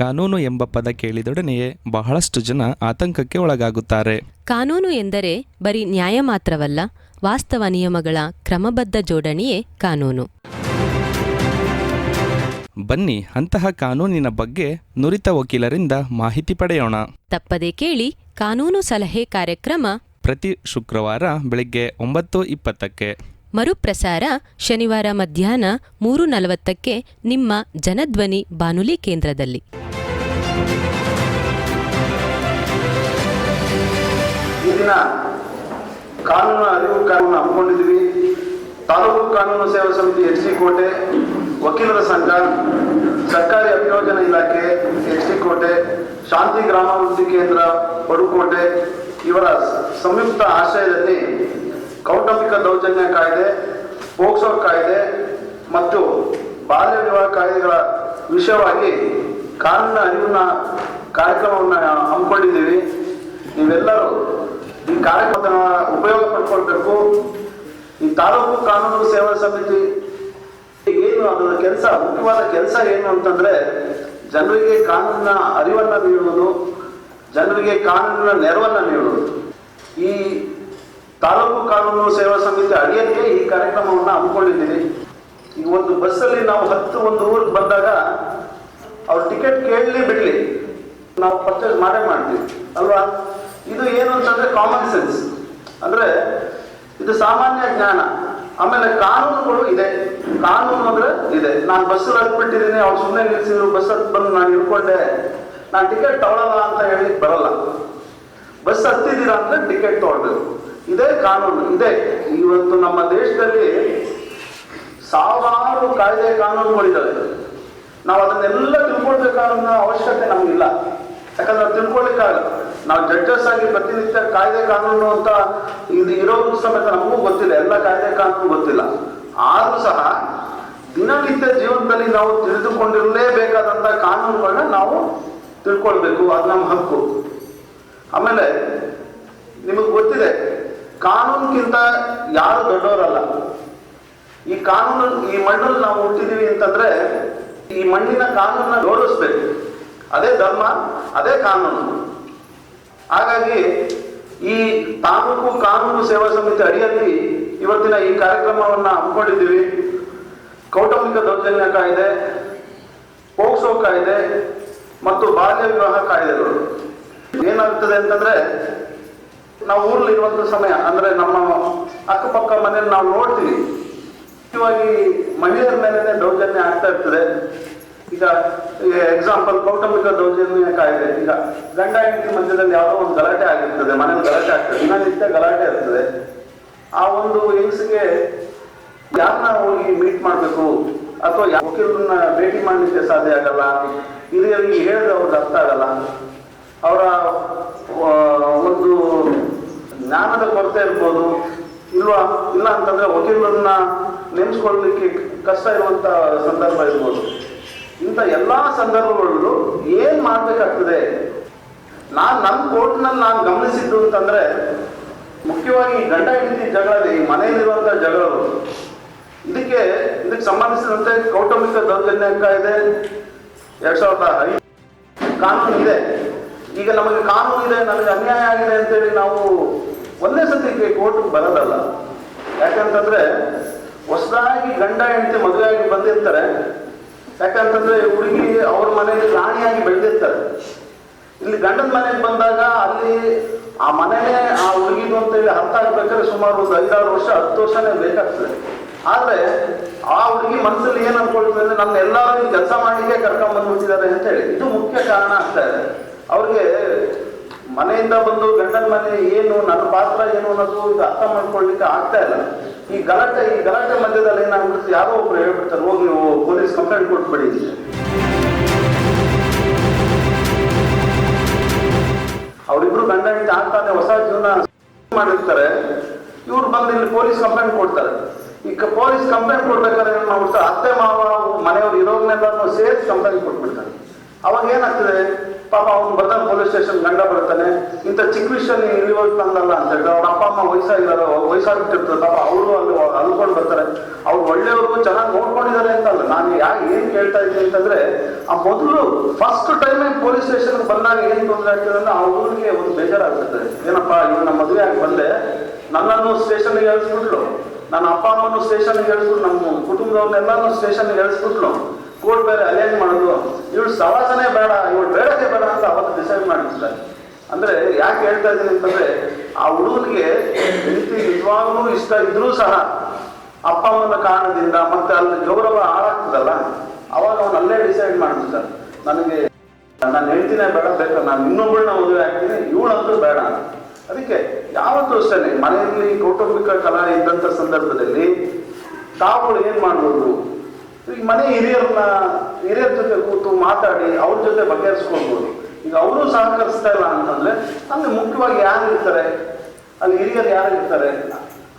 ಕಾನೂನು ಎಂಬ ಪದ ಕೇಳಿದೊಡನೆಯೇ ಬಹಳಷ್ಟು ಜನ ಆತಂಕಕ್ಕೆ ಒಳಗಾಗುತ್ತಾರೆ. ಕಾನೂನು ಎಂದರೆ ಬರೀ ನ್ಯಾಯ ಮಾತ್ರವಲ್ಲ ವಾಸ್ತವ ನಿಯಮಗಳ ಕ್ರಮಬದ್ಧ ಜೋಡಣೆಯೇ ಕಾನೂನು. ಬನ್ನಿ ಅಂತಹ ಕಾನೂನಿನ ಬಗ್ಗೆ ನುರಿತ ವಕೀಲರಿಂದ ಮಾಹಿತಿ ಪಡೆಯೋಣ. ತಪ್ಪದೆ ಕೇಳಿ ಕಾನೂನು ಸಲಹೆ ಕಾರ್ಯಕ್ರಮ ಪ್ರತಿ ಶುಕ್ರವಾರ ಬೆಳಿಗ್ಗೆ ಒಂಬತ್ತು ಇಪ್ಪತ್ತಕ್ಕೆ. ಮರುಪ್ರಸಾರ ಶನಿವಾರ ಮಧ್ಯಾಹ್ನ ಮೂರು ನಲವತ್ತಕ್ಕೆ ನಿಮ್ಮ ಜನಧ್ವನಿ ಬಾನುಲಿ ಕೇಂದ್ರದಲ್ಲಿ. ದಿನ ಕಾನೂನು ಅರಿವು ಕಾನೂನು ಹಮ್ಮಿಕೊಂಡಿದ್ವಿ ತಾಲೂಕು ಕಾನೂನು ಸೇವಾ ಸಮಿತಿ ಎಚ್ ಡಿ ಕೋಟೆ, ವಕೀಲರ ಸಂಘ, ಸರ್ಕಾರಿ ಅಭಿಯೋಜನಾ ಇಲಾಖೆ, ಎಚ್ ಡಿ ಕೋಟೆ, ಶಾಂತಿ ಗ್ರಾಮಾಭಿವೃದ್ಧಿ ಕೇಂದ್ರ ಪಡುಕೋಟೆ ಇವರ ಸಂಯುಕ್ತ ಆಶ್ರಯದಲ್ಲಿ ಕೌಟುಂಬಿಕ ದೌರ್ಜನ್ಯ ಕಾಯ್ದೆ, ಪೋಕ್ಸೋ ಕಾಯ್ದೆ ಮತ್ತು ಬಾಲ್ಯ ವಿವಾಹ ಕಾಯ್ದೆಗಳ ವಿಷಯವಾಗಿ ಕಾನೂನಿನ ಅರಿವಿನ ಕಾರ್ಯಕ್ರಮವನ್ನು ಹಮ್ಮಿಕೊಂಡಿದ್ದೀವಿ. ನೀವೆಲ್ಲರೂ ಈ ಕಾರ್ಯಕ್ರಮದ ಉಪಯೋಗ ಪಡ್ಕೊಳ್ಬೇಕು. ಈ ತಾಲೂಕು ಕಾನೂನು ಸೇವಾ ಸಮಿತಿ ಏನು ಅದರ ಕೆಲಸ, ಮುಖ್ಯವಾದ ಕೆಲಸ ಏನು ಅಂತಂದ್ರೆ ಜನರಿಗೆ ಕಾನೂನಿನ ಅರಿವನ್ನು ನೀಡುವುದು, ಜನರಿಗೆ ಕಾನೂನಿನ ನೆರವನ್ನು ನೀಡುವುದು. ಈ ತಾಲೂಕು ಕಾನೂನು ಸೇವಾ ಸಮಿತಿ ಅಡಿಯಲ್ಲಿ ಈ ಕಾರ್ಯಕ್ರಮವನ್ನು ಹಮ್ಮಿಕೊಂಡಿದ್ದೀವಿ. ಈ ಒಂದು ಬಸ್ಸಲ್ಲಿ ನಾವು ಹತ್ತು, ಒಂದು ಊರಿಗೆ ಬಂದಾಗ ಅವ್ರು ಟಿಕೆಟ್ ಕೇಳಲಿ ಬಿಡಲಿ. ನಾವು ಪರ್ಚೇಸ್ ಮಾಡೇ ಮಾಡ್ತೀವಿ, ಅಲ್ವಾ? ಇದು ಏನು ಅಂತಂದ್ರೆ ಕಾಮನ್ ಸೆನ್ಸ್ ಅಂದ್ರೆ ಇದು ಸಾಮಾನ್ಯ ಜ್ಞಾನ. ಆಮೇಲೆ ಕಾನೂನುಗಳು ಇದೆ. ಕಾನೂನು ಅಂದ್ರೆ ಇದೆ. ನಾನು ಬಸ್ಸಲ್ಲಿ ಹತ್ಬಿಟ್ಟಿದ್ದೀನಿ ಅವ್ರು ಸುಮ್ಮನೆ ನಿಲ್ಸಿದ್ರು ಬಸ್ ಹತ್ ಬಂದು ನಾನು ಇಳ್ಕೊಂಡೆ ನಾನು ಟಿಕೆಟ್ ತಗೊಳ್ಳಲ್ಲ ಅಂತ ಹೇಳಿ ಬರಲ್ಲ. ಬಸ್ ಹತ್ತಿದ್ದೀರಾ ಅಂದ್ರೆ ಟಿಕೆಟ್ ತಗೊಳ್ಬೇಕು. ಇದೇ ಕಾನೂನು, ಇದೆ. ಇವತ್ತು ನಮ್ಮ ದೇಶದಲ್ಲಿ ಸಾವಿರಾರು ಕಾಯ್ದೆ ಕಾನೂನುಗಳಿದ್ದಾವೆ. ನಾವು ಅದನ್ನೆಲ್ಲ ತಿಳ್ಕೊಳ್ಬೇಕಾದ ಅವಶ್ಯಕತೆ ನಮಗಿಲ್ಲ. ಯಾಕಂದ್ರೆ ಅದು ತಿಳ್ಕೊಳ್ಳಿಕ್ಕಾಗಲ್ಲ ನಾವು ಜಡ್ಜಸ್ ಆಗಿ ಪ್ರತಿನಿತ್ಯ ಕಾಯ್ದೆ ಕಾನೂನು ಅಂತ ಇದು ಇರೋದು ಸಮೇತ ನಮಗೂ ಗೊತ್ತಿಲ್ಲ. ಎಲ್ಲ ಕಾಯ್ದೆ ಕಾನೂನು ಗೊತ್ತಿಲ್ಲ. ಆದರೂ ಸಹ ದಿನನಿತ್ಯ ಜೀವನದಲ್ಲಿ ನಾವು ತಿಳಿದುಕೊಂಡಿರಲೇಬೇಕಾದಂತ ಕಾನೂನುಗಳನ್ನ ನಾವು ತಿಳ್ಕೊಳ್ಬೇಕು. ಅದು ನಮ್ಮ ಹಕ್ಕು. ಆಮೇಲೆ ನಿಮಗೆ ಗೊತ್ತಿದೆ, ಕಾನೂನ್ಗಿಂತ ಯಾರು ದೊಡ್ಡವರಲ್ಲ. ಈ ಕಾನೂನು, ಈ ಮಣ್ಣಲ್ಲಿ ನಾವು ಹುಟ್ಟಿದೀವಿ ಅಂತಂದ್ರೆ ಈ ಮಣ್ಣಿನ ಕಾನೂನನ್ನ ಗೌರವಿಸ್ಬೇಕು ಅದೇ ಧರ್ಮ, ಅದೇ ಕಾನೂನು. ಹಾಗಾಗಿ ಈ ತಾಲೂಕು ಕಾನೂನು ಸೇವಾ ಸಮಿತಿ ಅಡಿಯಲ್ಲಿ ಇವತ್ತಿನ ಈ ಕಾರ್ಯಕ್ರಮವನ್ನ ಹಮ್ಮಿಕೊಂಡಿದ್ದೀವಿ. ಕೌಟುಂಬಿಕ ದೌರ್ಜನ್ಯ ಕಾಯ್ದೆ ಪೋಕ್ಸೋ ಕಾಯ್ದೆ ಮತ್ತು ಬಾಲ್ಯ ವಿವಾಹ ಕಾಯ್ದೆಗಳು. ಏನಾಗ್ತದೆ ಅಂತಂದ್ರೆ, ನಾವು ಊರಲ್ಲಿ ಇರುವಂತ ಸಮಯ, ಅಂದ್ರೆ ನಮ್ಮ ಅಕ್ಕಪಕ್ಕ ಮನೆಯಲ್ಲಿ ನಾವು ನೋಡ್ತೀವಿ. ಮುಖ್ಯವಾಗಿ ಮಹಿಳೆಯರ ಮೇಲೆ ದೌರ್ಜನ್ಯ ಆಗ್ತಾ ಇರ್ತದೆ. ಈಗ ಎಕ್ಸಾಂಪಲ್ ಕೌಟುಂಬಿಕ ದೌರ್ಜನ್ಯ ಕಾಯಿದೆ. ಈಗ ಗಂಡ ಹೆಂಡತಿ ಮಧ್ಯದಲ್ಲಿ ಯಾವುದೋ ಒಂದು ಗಲಾಟೆ ಆಗಿರ್ತದೆ, ಮನೇಲಿ ಗಲಾಟೆ ಆಗ್ತದೆ, ದಿನನಿತ್ಯ ಗಲಾಟೆ ಇರ್ತದೆ ಆ ಒಂದು ಹೆಂಗಸಿಗೆ ಯಾರನ್ನ ಹೋಗಿ ಮೀಟ್ ಮಾಡಬೇಕು? ಅಥವಾ ವಕೀಲರನ್ನ ಭೇಟಿ ಮಾಡಲಿಕ್ಕೆ ಸಾಧ್ಯ ಆಗಲ್ಲ? ಹಿರಿಯರಿಗೆ ಹೇಳಿದ್ರೆ ಅವ್ರಿಗೆ ಅರ್ಥ ಆಗಲ್ಲ. ಅವರ ಒಂದು ಜ್ಞಾನದ ಕೊರತೆ ಇರ್ಬೋದು. ಇಲ್ವಾ? ಇಲ್ಲ ಅಂತಂದ್ರೆ ವಕೀಲರನ್ನ ನೇಮಿಸ್ಕೊಳ್ಳಲಿಕ್ಕೆ ಕಷ್ಟ ಇರುವಂತ ಸಂದರ್ಭ ಇರ್ಬೋದು. ಇಂಥ ಎಲ್ಲಾ ಸಂದರ್ಭಗಳಲ್ಲೂ ಏನ್ ಮಾಡ್ಬೇಕಾಗ್ತದೆ? ನಾನ್ ನನ್ನ ಕೋರ್ಟ್ನಲ್ಲಿ ನಾನು ಗಮನಿಸಿದ್ದು ಅಂತಂದ್ರೆ, ಮುಖ್ಯವಾಗಿ ಈ ಗಂಡ ಹೆಂಡತಿ ಜಗಳ ಈ ಮನೆಯಲ್ಲಿರುವಂತ ಜಗಳಗಳು. ಇದಕ್ಕೆ ಇದಕ್ಕೆ ಸಂಬಂಧಿಸಿದಂತೆ ಕೌಟುಂಬಿಕ ದೌರ್ಜನ್ಯ ಕಾಯ್ದೆ ಎರಡ್ ಸಾವಿರದ ಐದು ಕಾನೂನು ಇದೆ. ಈಗ ನಮಗೆ ಕಾನೂನು ಇದೆ, ನಮಗೆ ಅನ್ಯಾಯ ಆಗಿದೆ ಅಂತೇಳಿ ನಾವು ಒಂದೇ ಸತಿ ಕೋರ್ಟ್ಗೆ ಬರೋದಲ್ಲ. ಯಾಕಂತಂದ್ರೆ ಹೊಸದಾಗಿ ಗಂಡ ಹೆಂಡತಿ ಮದುವೆಯಾಗಿ ಬಂದಿರ್ತಾರೆ. ಯಾಕಂತಂದ್ರೆ ಹುಡುಗಿ ಅವ್ರ ಮನೆಯಲ್ಲಿ ರಾಣಿಯಾಗಿ ಬೆಳೆದಿರ್ತಾರೆ. ಇಲ್ಲಿ ಗಂಡನ ಮನೆಗೆ ಬಂದಾಗ ಅಲ್ಲಿ ಆ ಮನೆಯೇ ಆ ಹುಡುಗಿದು ಅಂತೇಳಿ ಅರ್ಥ ಆಗ್ಬೇಕಾದ್ರೆ ಸುಮಾರು ಒಂದು ಐದಾರು ವರ್ಷ, ಹತ್ತು ವರ್ಷನೇ ಬೇಕಾಗ್ತದೆ. ಆದ್ರೆ ಆ ಹುಡುಗಿ ಮನಸ್ಸಲ್ಲಿ ಏನ್ ಅನ್ಕೊಳ್ತದೆ ಅಂದ್ರೆ ನನ್ನ ಎಲ್ಲರೂ ಕೆಲಸ ಮಾಡಲಿಕ್ಕೆ ಕರ್ಕೊಂಡ್ ಬಂದ್ಬಿಟ್ಟಿದ್ದಾರೆ ಅಂತ ಹೇಳಿ. ಇದು ಮುಖ್ಯ ಕಾರಣ ಆಗ್ತಾ ಇದೆ. ಅವ್ರಿಗೆ ಮನೆಯಿಂದ ಬಂದು ಗಂಡನ ಮನೆ ಏನು, ನನ್ನ ಪಾತ್ರ ಏನು ಅನ್ನೋದು ಇದು ಅರ್ಥ ಮಾಡ್ಕೊಳ್ಲಿಕ್ಕೆ ಆಗ್ತಾ ಇಲ್ಲ. ಈ ಗಲಾಟೆ ಈ ಗಲಾಟೆ ಮಧ್ಯದಲ್ಲಿ ಏನಾಗ್ಬಿಡುತ್ತೆ? ಯಾರೋ ಒಬ್ರು ಹೇಳ್ಬಿಡ್ತಾರೆ, ಹೋಗಿ ನೀವು ಪೊಲೀಸ್ ಕಂಪ್ಲೇಂಟ್ ಕೊಟ್ಬಿಡಿ ಅವರಿಬ್ರು ಗಂಡ ಹೆಂಡತಿ ಆಗ್ತಾನೆ ಹೊಸ ಜೀವನ ಮಾಡಿರ್ತಾರೆ. ಇವ್ರು ಬಂದು ಇಲ್ಲಿ ಪೊಲೀಸ್ ಕಂಪ್ಲೇಂಟ್ ಕೊಡ್ತಾರೆ. ಈಗ ಪೊಲೀಸ್ ಕಂಪ್ಲೇಂಟ್ ಕೊಡ್ಬೇಕಾದ್ರೆ ಏನ್ ಮಾಡ್ಬಿಡ್ತಾರೆ? ಅತ್ತೆ ಮಾವ, ಮನೆಯವ್ರು ಇರೋಗ್ನೆಲ್ಲ ಸೇರಿಸಿ ಕಂಪ್ಲೇಂಟ್ ಕೊಟ್ಬಿಡ್ತಾರೆ. ಅವಾಗ ಏನಾಗ್ತದೆ? ಪಾಪ ಅವ್ನು ಬರ್ತಾನೆ ಪೊಲೀಸ್ ಸ್ಟೇಷನ್ ಗಂಡ ಬರ್ತಾನೆ ಇಂಥ ಚಿಕ್ಕ ವಿಷಯ ಹೋಗಿ ತಂದಲ್ಲ ಅಂತ ಹೇಳಿದ್ರೆ ಅವ್ರ ಅಪ್ಪ ಅಮ್ಮ ವಯಸ್ಸಾಗಿದ್ದಾರೆ ವಯಸ್ಸಾಗ್ಬಿಟ್ಟಿರ್ತದೆ ಪಾಪ ಅವರು ಅಲ್ಲಿ ಅಲ್ಕೊಂಡು ಬರ್ತಾರೆ. ಅವ್ರು ಒಳ್ಳೆಯವರು, ಚೆನ್ನಾಗಿ ನೋಡ್ಕೊಂಡಿದ್ದಾರೆ ಅಂತಲ್ಲ ನಾನು ಯಾಕೆ ಏನು ಕೇಳ್ತಾ ಇದ್ದೀನಿ ಅಂತಂದ್ರೆ, ಆ ಮೊದಲು ಫಸ್ಟ್ ಟೈಮ್ ಪೊಲೀಸ್ ಸ್ಟೇಷನ್ ಬಂದಾಗ ಏನು ತೊಂದರೆ ಆಗ್ತದೆ ಅಂದ್ರೆ ಆ ಊರಿಗೆ ಒಂದು ಬೇಜಾರಾಗ್ತದೆ ಏನಪ್ಪಾ, ಇವ್ರು ನಮ್ಮ ಮದುವೆ ಆಗಿ ಬಂದೆ. ನನ್ನನ್ನು ಸ್ಟೇಷನ್ಗೆ ಹೇಳ್ಸ್ಬಿಟ್ಲು ನನ್ನ ಅಪ್ಪ ಅಮ್ಮನು ಸ್ಟೇಷನ್ಗೆ ಹೇಳ್ಸ್ಬಿಟ್ಟು ನಮ್ಮ ಕುಟುಂಬದವ್ರನ್ನೆಲ್ಲಾನು ಸ್ಟೇಷನ್ಗೆ ಇಳಿಸ್ಬಿಟ್ಲು ಕೋರ್ಟ್ ಮೇಲೆ ಅಲೈನ್ ಮಾಡೋದು, ಇವಳು ಸವಾಸನೆ ಬೇಡ, ಇವಳು ಬೇಡಕ್ಕೆ ಬೇಡ ಅಂತ ಅವತ್ತು ಡಿಸೈಡ್ ಮಾಡಿರ್ತಾರೆ. ಅಂದ್ರೆ ಯಾಕೆ ಹೇಳ್ತಾ ಇದ್ದೀನಿ ಅಂತಂದ್ರೆ, ಆ ಹುಡುಗನಿಗೆ ಹೆಂಡತಿ ನಿಜವಾಗ್ಲೂ ಇಷ್ಟ ಇದ್ರೂ ಸಹ ಅಪ್ಪ ಅಮ್ಮನ ಕಾರಣದಿಂದ ಮತ್ತೆ ಅಲ್ಲಿ ಗೌರವ ಹಾಳಾಗ್ತದಲ್ಲ, ಅವಾಗ ಅವನು ಅಲ್ಲೇ ಡಿಸೈಡ್ ಮಾಡ್ತಿರ್ತಾನೆ ನನಗೆ ನಾನು ಹೇಳ್ತೀನಿ ಬೇಡ, ಬೇಕಾ, ನಾನು ಇನ್ನೊಬ್ಬಳನ್ನ ಮದುವೆ ಆಗ್ತೀನಿ, ಇವಳಂತೂ ಬೇಡ ಅದಕ್ಕೆ ಯಾವತ್ತೂ ಅಷ್ಟೇ ಮನೆಯಲ್ಲಿ ಕೌಟುಂಬಿಕ ಕಲಾ ಇದ್ದಂಥ ಸಂದರ್ಭದಲ್ಲಿ ತಾವು ಏನ್ ಮಾಡ್ಬೋದು? ಈಗ ಮನೆ ಹಿರಿಯರನ್ನ, ಹಿರಿಯರ ಜೊತೆ ಕೂತು ಮಾತಾಡಿ ಅವ್ರ ಜೊತೆ ಬಗೆಹರಿಸ್ಕೊಳ್ಬೋದು. ಈಗ ಅವರು ಸಹಕರಿಸ್ತಾ ಇಲ್ಲ ಅಂತಂದ್ರೆ, ಅಲ್ಲಿ ಮುಖ್ಯವಾಗಿ ಯಾರು ಇರ್ತಾರೆ? ಅಲ್ಲಿ ಹಿರಿಯರು ಯಾರು ಇರ್ತಾರೆ?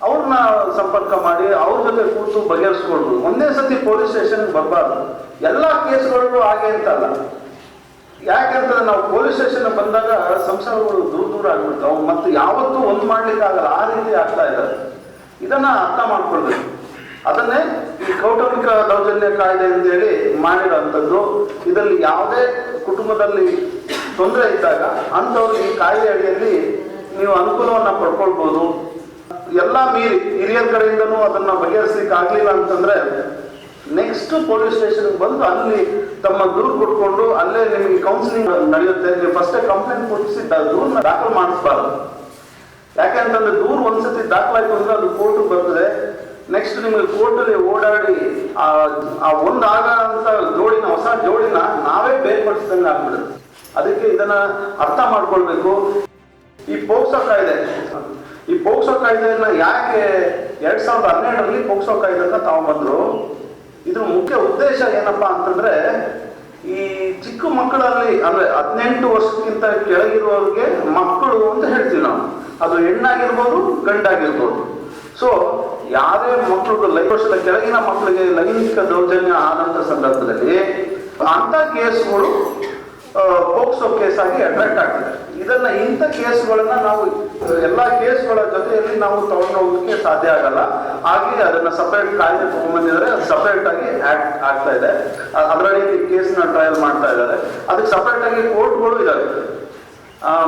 ಅವ್ರನ್ನ ಸಂಪರ್ಕ ಮಾಡಿ ಅವ್ರ ಜೊತೆ ಕೂತು ಬಗೆಹರಿಸ್ಕೊಳ್ಬೋದು. ಒಂದೇ ಸತಿ ಪೊಲೀಸ್ ಸ್ಟೇಷನ್ ಬರಬಾರ್ದು. ಎಲ್ಲ ಕೇಸ್ಗಳು ಹಾಗೆ ಅಂತಲ್ಲ ಯಾಕೆಂತಂದ್ರೆ ನಾವು ಪೊಲೀಸ್ ಸ್ಟೇಷನ್ ಬಂದಾಗ ಸಂಸಾರಗಳು ದೂರ ದೂರ ಆಗ್ಬಿಡ್ತಾವೆ. ಮತ್ತು ಯಾವತ್ತೂ ಒಂದು ಮಾಡ್ಲಿಕ್ಕೆ ಆಗಲ್ಲ ಆ ರೀತಿ ಆಗ್ತಾ ಇದ್ದಾರೆ. ಇದನ್ನ ಅರ್ಥ ಮಾಡ್ಕೊಳ್ಬೇಕು. ಅದನ್ನೇ ಈ ಕೌಟುಂಬಿಕ ದೌರ್ಜನ್ಯ ಕಾಯ್ದೆ ಅಂತೇಳಿ ಮಾಡಿರೋಂಥದ್ದು ಇದರಲ್ಲಿ ಯಾವುದೇ ಕುಟುಂಬದಲ್ಲಿ ತೊಂದರೆ ಇದ್ದಾಗ ಅಂಥವ್ರು ಈ ಕಾಯ್ದೆ ಅಡಿಯಲ್ಲಿ ನೀವು ಅನುಕೂಲವನ್ನ ಪಡ್ಕೊಳ್ಬೋದು. ಎಲ್ಲ ಮೀರಿ ಹಿರಿಯರ ಕಡೆಯಿಂದನೂ ಅದನ್ನ ಬಗೆಹರಿಸ್ಲಿಕ್ಕೆ ಆಗ್ಲಿಲ್ಲ ಅಂತಂದ್ರೆ ನೆಕ್ಸ್ಟ್ ಪೊಲೀಸ್ ಸ್ಟೇಷನ್ಗೆ ಬಂದು ಅಲ್ಲಿ ತಮ್ಮ ದೂರು ಕೊಟ್ಕೊಂಡು ಅಲ್ಲೇ ನಿಮಗೆ ಕೌನ್ಸಿಲಿಂಗ್ ನಡೆಯುತ್ತೆ. ನೀವು ಫಸ್ಟೇ ಕಂಪ್ಲೇಂಟ್ ಕೊಡಿಸಿದ್ದ ದೂರನ್ನ ದಾಖಲು ಮಾಡಿಸ್ಬಾರ್ದು. ಯಾಕೆಂತಂದ್ರೆ ದೂರು ಒಂದ್ಸತಿ ದಾಖಲಾಯ್ತು ಅಂದ್ರೆ ಅದು ಕೋರ್ಟ್ ಬರ್ತದೆ. ನೆಕ್ಸ್ಟ್ ನಿಮಗೆ ಕೋರ್ಟಲ್ಲಿ ಓಡಾಡಿ, ಆ ಆ ಒಂದು ಆಗ ಅಂತ ಜೋಡಿನ, ಹೊಸ ಜೋಡಿನ ನಾವೇ ಬೇರ್ಪಡಿಸಿದಂಗೆ ಆಗ್ಬಿಡುತ್ತೆ. ಅದಕ್ಕೆ ಇದನ್ನ ಅರ್ಥ ಮಾಡ್ಕೊಳ್ಬೇಕು. ಈ ಪೋಕ್ಸೋ ಕಾಯ್ದೆ, ಈ ಪೋಕ್ಸೋ ಕಾಯ್ದೆಯನ್ನ ಯಾಕೆ ಎರಡ್ ಸಾವಿರದ ಹನ್ನೆರಡರಲ್ಲಿ ಪೋಕ್ಸೋ ತಾವು ತಗೊಂಡ್ಬಂದ್ರು ಇದ್ರ ಮುಖ್ಯ ಉದ್ದೇಶ ಏನಪ್ಪಾ ಅಂತಂದ್ರೆ, ಈ ಚಿಕ್ಕ ಮಕ್ಕಳಲ್ಲಿ, ಅಂದ್ರೆ ಹದಿನೆಂಟು ವರ್ಷಕ್ಕಿಂತ ಕೆಳಗಿರುವವರಿಗೆ ಮಕ್ಕಳು ಅಂತ ಹೇಳ್ತೀವಿ ನಾವು. ಅದು ಹೆಣ್ಣಾಗಿರ್ಬೋದು, ಗಂಡಾಗಿರ್ಬೋದು. ಸೊ ಯಾರೇ ಮಕ್ಕಳು ಲೈಫ್ ವರ್ಷದ ಕೆಳಗಿನ ಮಕ್ಕಳಿಗೆ ಲೈಂಗಿಕ ದೌರ್ಜನ್ಯ ಆದಂತ ಸಂದರ್ಭದಲ್ಲಿ ಅಂತ ಕೇಸ್ಗಳು ಪೋಕ್ಸೋ ಕೇಸ್ ಆಗಿ ಅಟ್ರಾಕ್ಟ್ ಆಗ್ತದೆ. ಇದನ್ನ ಇಂಥ ಕೇಸ್ಗಳನ್ನ ನಾವು, ಎಲ್ಲಾ ಕೇಸ್ಗಳ ಜೊತೆಯಲ್ಲಿ ನಾವು ತಗೊಂಡು ಸಾಧ್ಯ ಆಗಲ್ಲ. ಹಾಗೆ ಅದನ್ನ ಸಪರೇಟ್ ಕಾಯ್ದೆ ತಗೊಂಡ್ಬಂದಿದ್ರೆ ಅದು ಸಪರೇಟ್ ಆಗಿ ಆಕ್ಟ್ ಆಗ್ತಾ ಇದೆ. ಅದರ ಅದರಲ್ಲಿ ಕೇಸ್ನ ಟ್ರಯಲ್ ಮಾಡ್ತಾ ಇದ್ದಾರೆ. ಅದಕ್ಕೆ ಸಪರೇಟ್ ಆಗಿ ಕೋರ್ಟ್ಗಳು ಇದಾವೆ.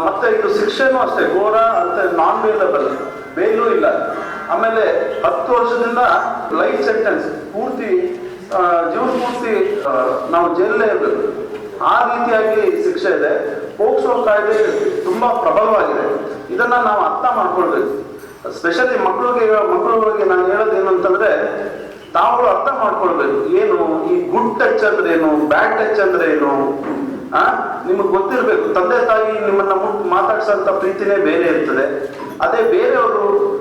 ಮತ್ತೆ ಇದು ಶಿಕ್ಷೆನೂ ಅಷ್ಟೇ. ಘೋರ ಅಂತ ನಾನ್ ಬೇಲಬಲ್ ಬೇಲೂ ಇಲ್ಲ. ಆಮೇಲೆ ಹತ್ತು ವರ್ಷದಿಂದ ಲೈಫ್ ಸೆಂಟೆನ್ಸ್ ಪೂರ್ತಿ ಜೀವನ ಪೂರ್ತಿ ನಾವು ಜೈಲಲ್ಲೇ ಇರಬೇಕು. ಆ ರೀತಿಯಾಗಿ ಶಿಕ್ಷೆ ಇದೆ. ಪೋಕ್ಸೋ ಕಾಯ್ದೆ ತುಂಬಾ ಪ್ರಬಲವಾಗಿದೆ. ಇದನ್ನ ನಾವು ಅರ್ಥ ಮಾಡ್ಕೊಳ್ಬೇಕು. ಸ್ಪೆಷಲಿ ಮಕ್ಕಳಿಗೆ ಮಕ್ಕಳುಗಳಿಗೆ ನಾನು ಹೇಳೋದು ಏನು ಅಂತಂದ್ರೆ ತಾವು ಅರ್ಥ ಮಾಡ್ಕೊಳ್ಬೇಕು. ಏನು, ಈ ಗುಡ್ ಟಚ್ ಅಂದ್ರೆ ಏನು ಬ್ಯಾಡ್ ಟಚ್ ಅಂದ್ರೆ ಏನು? ಆ, ನಿಮಗೆ ಗೊತ್ತಿರ್ಬೇಕು. ತಂದೆ ತಾಯಿ ನಿಮ್ಮನ್ನ ಮುಟ್ಟು ಮಾತಾಡ್ಸಂತ ಪ್ರೀತಿನೇ ಬೇರೆ ಇರ್ತದೆ. ಅದೇ ಬೇರೆಯವರು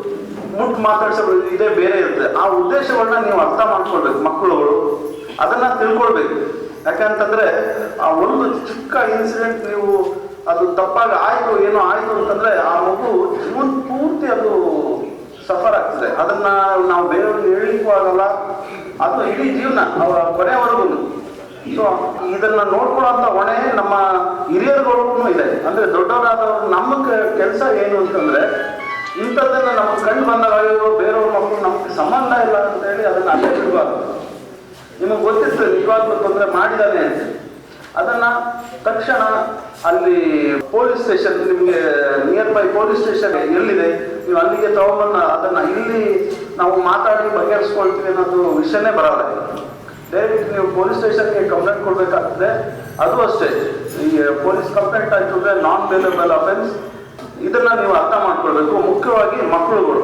ಮಾತಾಡ್ಸೋ ಇದೇ, ಬೇರೆ ಇರುತ್ತೆ. ಆ ಉದ್ದೇಶವನ್ನ ನೀವು ಅರ್ಥ ಮಾಡ್ಕೊಳ್ಬೇಕು, ಮಕ್ಕಳುಗಳು. ಅದನ್ನ ತಿಳ್ಕೊಳ್ಬೇಕು. ಯಾಕಂತಂದ್ರೆ, ಆ ಒಂದು ಚಿಕ್ಕ ಇನ್ಸಿಡೆಂಟ್ ನೀವು ಅದು ತಪ್ಪಾಗಿ ಆಯ್ತು ಏನೋ ಆಯ್ತು ಅಂತಂದ್ರೆ, ಆ ಮಗು ಜೀವನ ಪೂರ್ತಿ ಅದು ಸಫರ್ ಆಗ್ತದೆ. ಅದನ್ನ ನಾವು ಬೇರೆಯವ್ರಿಗೆ ಹೇಳಲಿಕ್ಕೂ ಆಗಲ್ಲ ಅದು ಇಡೀ ಜೀವನ, ಅವರ ಕೊನೆವರೆಗೂ. ಸೊ ಇದನ್ನ ನೋಡ್ಕೊಳ್ಳೋಂಥ ಹೊಣೆ ನಮ್ಮ ಹಿರಿಯರುಗಳಿಗೂ ಇದೆ. ಅಂದ್ರೆ ದೊಡ್ಡವರಾದವ್ರು, ನಮ್ಮ ಕೆಲಸ ಏನು ಅಂತಂದ್ರೆ ಇಂಥದ್ದನ್ನ ನಮ್ಮ ಕಂಡು ಬಂದಾಗ ಬೇರೆಯವ್ರ ಮಕ್ಕಳು ನಮ್ಗೆ ಸಂಬಂಧ ಇಲ್ಲ ಅಂತ ಹೇಳಿ ಅದನ್ನ ಅಲ್ಲೇ ಬಿಡಬಾರ್ದು. ನಿಮಗೆ ಗೊತ್ತಿತ್ತು ನಿಜವಾಗ್ಲೂ ತೊಂದರೆ ಮಾಡಿದ್ದಾನೆ ಅಂತ. ಅದನ್ನ ತಕ್ಷಣ ಅಲ್ಲಿ ಪೊಲೀಸ್ ಸ್ಟೇಷನ್ ನಿಮಗೆ ನಿಯರ್ ಬೈ ಪೊಲೀಸ್ ಸ್ಟೇಷನ್ ಎಲ್ಲಿದೆ? ನೀವು ಅಲ್ಲಿಗೆ ತಗೊಂಬನ್ನ ಅದನ್ನ ಇಲ್ಲಿ ನಾವು ಮಾತಾಡಿ ಬಗೆಹರಿಸ್ಕೊಳ್ತೀವಿ ಅನ್ನೋದು ವಿಷಯನೇ ಬರಲ್ಲ. ದಯವಿಟ್ಟು ನೀವು ಪೊಲೀಸ್ ಸ್ಟೇಷನ್ಗೆ ಕಂಪ್ಲೇಂಟ್ ಕೊಡಬೇಕಾಗ್ತದೆ. ಅದು ಅಷ್ಟೇ. ಈ ಪೊಲೀಸ್ ಕಂಪ್ಲೇಂಟ್ ಆಯ್ತು ಅಂದ್ರೆ ನಾನ್ ಬೇಲೆಬಲ್ ಅಫೆನ್ಸ್ ಇದನ್ನ ನೀವು ಅರ್ಥ ಮಾಡ್ಕೊಳ್ಬೇಕು. ಮುಖ್ಯವಾಗಿ ಮಕ್ಕಳುಗಳು.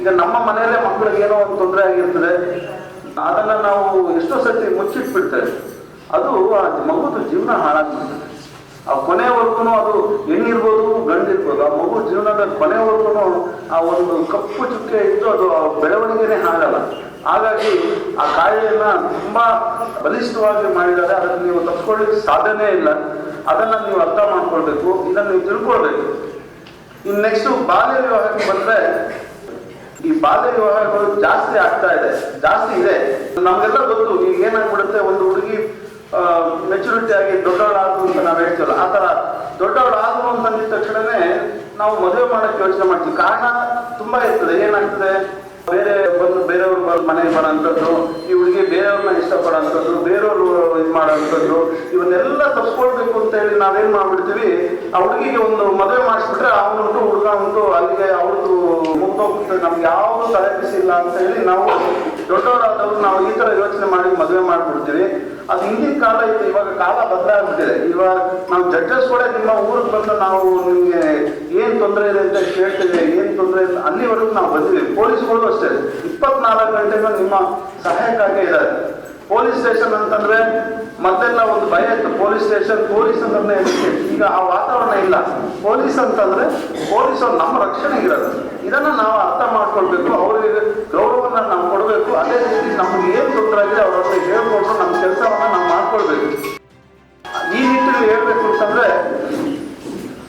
ಈಗ ನಮ್ಮ ಮನೆಯಲ್ಲೇ ಮಕ್ಕಳಿಗೆ ಏನೋ ಒಂದು ತೊಂದರೆ ಆಗಿರ್ತದೆ. ಅದನ್ನ ನಾವು ಎಷ್ಟೋ ಸತಿ ಮುಚ್ಚಿಟ್ಬಿಡ್ತೇವೆ. ಅದು ಆ ಮಗುದು ಜೀವನ ಹಾಳಾಗ್ಬಿಡ್ತದೆ. ಆ ಕೊನೆವರೆಗೂ ಅದು ಹೆಣ್ಣಿರ್ಬೋದು, ಗಂಡಿರ್ಬೋದು, ಆ ಮಗು ಜೀವನದ ಕೊನೆವರೆಗೂ ಆ ಒಂದು ಕಪ್ಪು ಚುಕ್ಕೆ ಇದ್ದು ಅದು ಆ ಬೆಳವಣಿಗೆನೇ ಆಗಲ್ಲ ಹಾಗಾಗಿ ಆ ಕಾಯಿಲೆಯನ್ನ ತುಂಬಾ ಬಲಿಷ್ಠವಾಗಿ ಮಾಡಿದ್ದಾರೆ. ಅದನ್ನು ನೀವು ತಪ್ಪಿಸ್ಕೊಳ್ಳಿಕ್ಕೆ ಸಾಧ್ಯನೇ ಇಲ್ಲ. ಅದನ್ನ ನೀವು ಅರ್ಥ ಮಾಡ್ಕೊಳ್ಬೇಕು. ಇದನ್ನ ನೀವು ತಿಳ್ಕೊಳ್ಬೇಕು. ಇನ್ನು ನೆಕ್ಸ್ಟ್ ಬಾಲ್ಯ ವಿವಾಹಕ್ಕೆ ಬಂದ್ರೆ ಈ ಬಾಲ್ಯ ವಿವಾಹಗಳು ಜಾಸ್ತಿ ಆಗ್ತಾ ಇದೆ, ಜಾಸ್ತಿ ಇದೆ. ನಮ್ಗೆಲ್ಲ ಗೊತ್ತು ಈಗ ಏನಾಗ್ಬಿಡುತ್ತೆ, ಒಂದು ಹುಡುಗಿ ಮೆಚುರಿಟಿ ಆಗಿ ದೊಡ್ಡವಳಾದ್ರು ಅಂತ ನಾವು ಹೇಳ್ತೀವಲ್ಲ, ಆ ತರ ಅಂತ ಅಂದಿದ ತಕ್ಷಣನೇ ನಾವು ಮದುವೆ ಮಾಡಕ್ಕೆ ಯೋಚನೆ ಮಾಡ್ತೀವಿ. ಕಾರಣ ತುಂಬಾ ಇರ್ತದೆ, ಏನಾಗ್ತದೆ? ಬೇರೆ ಬಂದು ಬೇರೆಯವ್ರು ಮನೆಗೆ ಬರೋಂಥದ್ದು, ಈ ಹುಡುಗಿ ಬೇರೆಯವ್ರನ್ನ ಇಷ್ಟಪಡೋಂಥದ್ದು, ಬೇರೆಯವರು ಇದು ಮಾಡೋಂಥದ್ದು, ಇವನ್ನೆಲ್ಲ ತಪ್ಪಿಸ್ಕೊಳ್ಬೇಕು ಅಂತ ಹೇಳಿ ನಾವೇನ್ ಮಾಡ್ಬಿಡ್ತೀವಿ? ಆ ಹುಡುಗಿಗೆ ಒಂದು ಮದುವೆ ಮಾಡಿಸ್ಬಿಟ್ರೆ ಅವನುಂಟು ಹುಡುಗ ಉಂಟು ಅಲ್ಲಿಗೆ ಅವ್ರದ್ದು ಮುಗ್ದೋಗ್ಬಿಟ್ಟು ನಮ್ಗೆ ಯಾವುದು ತಲೆಪಿಸಿಲ್ಲ ಅಂತ ಹೇಳಿ ನಾವು ದೊಡ್ಡವರಾದವ್ರು ನಾವು ಈ ತರ ಯೋಚನೆ ಮಾಡಿ ಮದುವೆ ಮಾಡ್ಬಿಡ್ತೀವಿ. ಅದು ಹಿಂದಿನ ಕಾಲ ಇತ್ತು, ಇವಾಗ ಕಾಲ ಬದಲಾಗ್ಬಿಟ್ಟಿದೆ. ಇವಾಗ ನಾವು ಜಡ್ಜಸ್ ಕೂಡ ನಿಮ್ಮ ಊರಿಗೆ ಬಂದು ನಾವು ನಿಮ್ಗೆ ಏನ್ ತೊಂದರೆ ಇದೆ ಅಂತ ಕೇಳ್ತೇವೆ ಏನ್ ತೊಂದರೆ ಇಲ್ಲ ಅಲ್ಲಿವರೆಗೂ ನಾವು ಬಂದಿದ್ದೀವಿ. ಪೊಲೀಸ್ಗಳು ಅಷ್ಟೇ. ಇಪ್ಪತ್ನಾಲ್ಕು ಗಂಟೆಗಳು ನಿಮ್ಮ ಸಹಾಯಕ್ಕಾಗಿ ಇದ್ದಾರೆ. ಪೊಲೀಸ್ ಸ್ಟೇಷನ್ ಅಂತಂದ್ರೆ ಮೊದಲೆಲ್ಲ ಒಂದು ಭಯ ಇತ್ತು. ಪೊಲೀಸ್ ಸ್ಟೇಷನ್, ಪೊಲೀಸ್ ಹೆದರಿಕೆ. ಈಗ ಆ ವಾತಾವರಣ ಇಲ್ಲ. ಪೊಲೀಸ್ ಅಂತಂದ್ರೆ ಪೊಲೀಸ್ ಅವ್ರು ನಮ್ಮ ರಕ್ಷಣೆ ಇರೋದು. ಇದನ್ನ ನಾವು ಅರ್ಥ ಮಾಡ್ಕೊಳ್ಬೇಕು, ಅವರಿಗೆ ಗೌರವನ ನಾವು ಕೊಡಬೇಕು. ಅದೇ ರೀತಿ ನಮ್ಗೆ ಏನ್ ತೊಂದರೆ ಆಗಿದೆ ಅವ್ರ ಹತ್ರ ಹೇಳ್ಕೊಂಡು ನಮ್ಮ ಕೆಲಸವನ್ನ ನಾವು ಮಾಡ್ಕೊಳ್ಬೇಕು. ಈ ನಿಟ್ಟಿನಲ್ಲಿ ಹೇಳ್ಬೇಕು ಅಂತಂದ್ರೆ,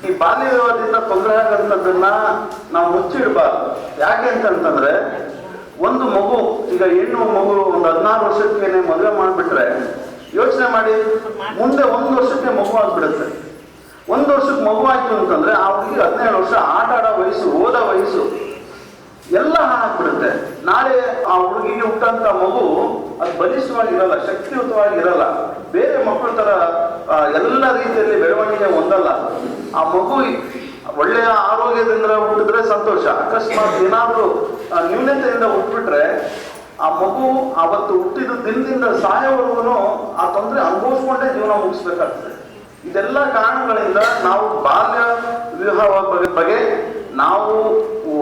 ಈ ಬಾಲ್ಯ ವಿವಾಹದಿಂದ ತೊಂದರೆ ಆಗಂತದನ್ನ ನಾವು ಮುಚ್ಚಿಡ್ಬಾರ್ದು. ಯಾಕೆ ಅಂತಂತಂದ್ರೆ ಒಂದು ಮಗು, ಈಗ ಹೆಣ್ಣು ಮಗು ಒಂದು ಹದಿನಾರು ವರ್ಷಕ್ಕೇನೆ ಮದುವೆ ಮಾಡಿಬಿಟ್ರೆ, ಯೋಚನೆ ಮಾಡಿ, ಮುಂದೆ ಒಂದು ವರ್ಷಕ್ಕೆ ಮಗು ಆಗ್ಬಿಡುತ್ತೆ. ಒಂದು ವರ್ಷಕ್ಕೆ ಮಗು ಆಯ್ತು ಅಂತಂದ್ರೆ, ಆ ಹುಡುಗಿ ಹದಿನೇಳು ವರ್ಷ ಆಟ ಆಡೋ ವಯಸ್ಸು, ಓದೋ ವಯಸ್ಸು, ಎಲ್ಲ ಹಾಳಾಗ್ಬಿಡುತ್ತೆ. ನಾಳೆ ಆ ಹುಡುಗಿಗೆ ಹುಟ್ಟಂತ ಮಗು ಅದು ಬಲಿಷ್ಠವಾಗಿರಲ್ಲ, ಶಕ್ತಿಯುತವಾಗಿರಲ್ಲ, ಬೇರೆ ಮಕ್ಕಳ ತರ ಎಲ್ಲ ರೀತಿಯಲ್ಲಿ ಬೆಳವಣಿಗೆ ಹೊಂದಲ್ಲ. ಆ ಮಗು ಒಳ್ಳೆಯ ಆರೋಗ್ಯದಿಂದ ಹುಟ್ಟಿದ್ರೆ ಸಂತೋಷ. ಅಕಸ್ಮಾತ್ ಏನಾದರೂ ನ್ಯೂನತೆಯಿಂದ ಹುಟ್ಬಿಟ್ರೆ, ಆ ಮಗು ಅವತ್ತು ಹುಟ್ಟಿದ ದಿನದಿಂದ ಸಾಯೋವರೆಗೂ ಆ ತೊಂದರೆ ಅನುಭವಿಸ್ಕೊಂಡೇ ಜೀವನ ಮುಗಿಸ್ಬೇಕಾಗ್ತದೆ. ಇದೆಲ್ಲ ಕಾರಣಗಳಿಂದ ನಾವು ಬಾಲ್ಯ ವಿವಾಹ ಬಗ್ಗೆ- ನಾವು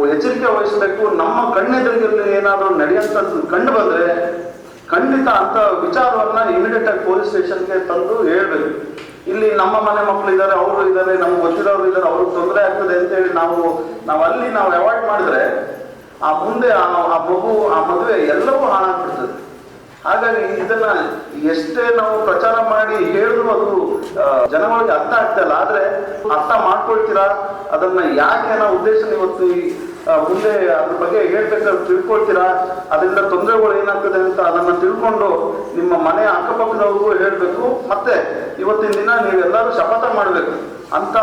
ಎಚ್ಚರಿಕೆ ವಹಿಸಬೇಕು. ನಮ್ಮ ಕಣ್ಣೆದುರಿಗೆ ಏನಾದರೂ ನಡೆಯುವಂಥದ್ದು ಕಂಡು ಬಂದ್ರೆ, ಖಂಡಿತ ಅಂತ ವಿಚಾರವನ್ನ ಇಮಿಡಿಯೇಟ್ ಆಗಿ ಪೊಲೀಸ್ ಸ್ಟೇಷನ್ಗೆ ತಂದು ಹೇಳ್ಬೇಕು. ಇಲ್ಲಿ ನಮ್ಮ ಮನೆ ಮಕ್ಕಳು ಇದ್ದಾರೆ ಅವರು ಇದ್ದಾರೆ ನಮ್ಗೆ ಗೊತ್ತಿರೋರು ಇದ್ದಾರೆ ಅವ್ರಿಗೆ ತೊಂದರೆ ಆಗ್ತದೆ ಅಂತ ಹೇಳಿ ನಾವು ನಾವು ಅಲ್ಲಿ ನಾವು ಅವಾಯ್ಡ್ ಮಾಡಿದ್ರೆ ಆ ಮುಂದೆ ಆ ಮಗು ಆ ಮದುವೆ ಎಲ್ಲವೂ ಹಾಳಾಗ್ಬಿಡ್ತದೆ. ಹಾಗಾಗಿ ಇದನ್ನ ಎಷ್ಟೇ ನಾವು ಪ್ರಚಾರ ಮಾಡಿ ಹೇಳಿದ್ರು ಅದು ಜನಗಳಿಗೆ ಅರ್ಥ ಆಗ್ತಾ ಇಲ್ಲ. ಆದ್ರೆ ಅರ್ಥ ಮಾಡ್ಕೊಳ್ತೀರಾ? ಅದನ್ನ ಯಾಕೆ ಅನ್ನೋ ಉದ್ದೇಶ ಇವತ್ತು ಈ, ಮುಂದೆ ಅದ್ರ ಬಗ್ಗೆ ಹೇಳ್ಬೇಕಾದ್ರೆ ತಿಳ್ಕೊಳ್ತೀರಾ? ಅದರಿಂದ ತೊಂದರೆಗಳು ಏನಾಗ್ತದೆ ಅಂತ ಅದನ್ನ ತಿಳ್ಕೊಂಡು ನಿಮ್ಮ ಮನೆ ಅಕ್ಕಪಕ್ಕದವ್ರಿಗೂ ಹೇಳ್ಬೇಕು. ಮತ್ತೆ ಇವತ್ತಿನ ದಿನ ನೀವೆಲ್ಲರೂ ಶಪಥ ಮಾಡ್ಬೇಕು. ಅಂತ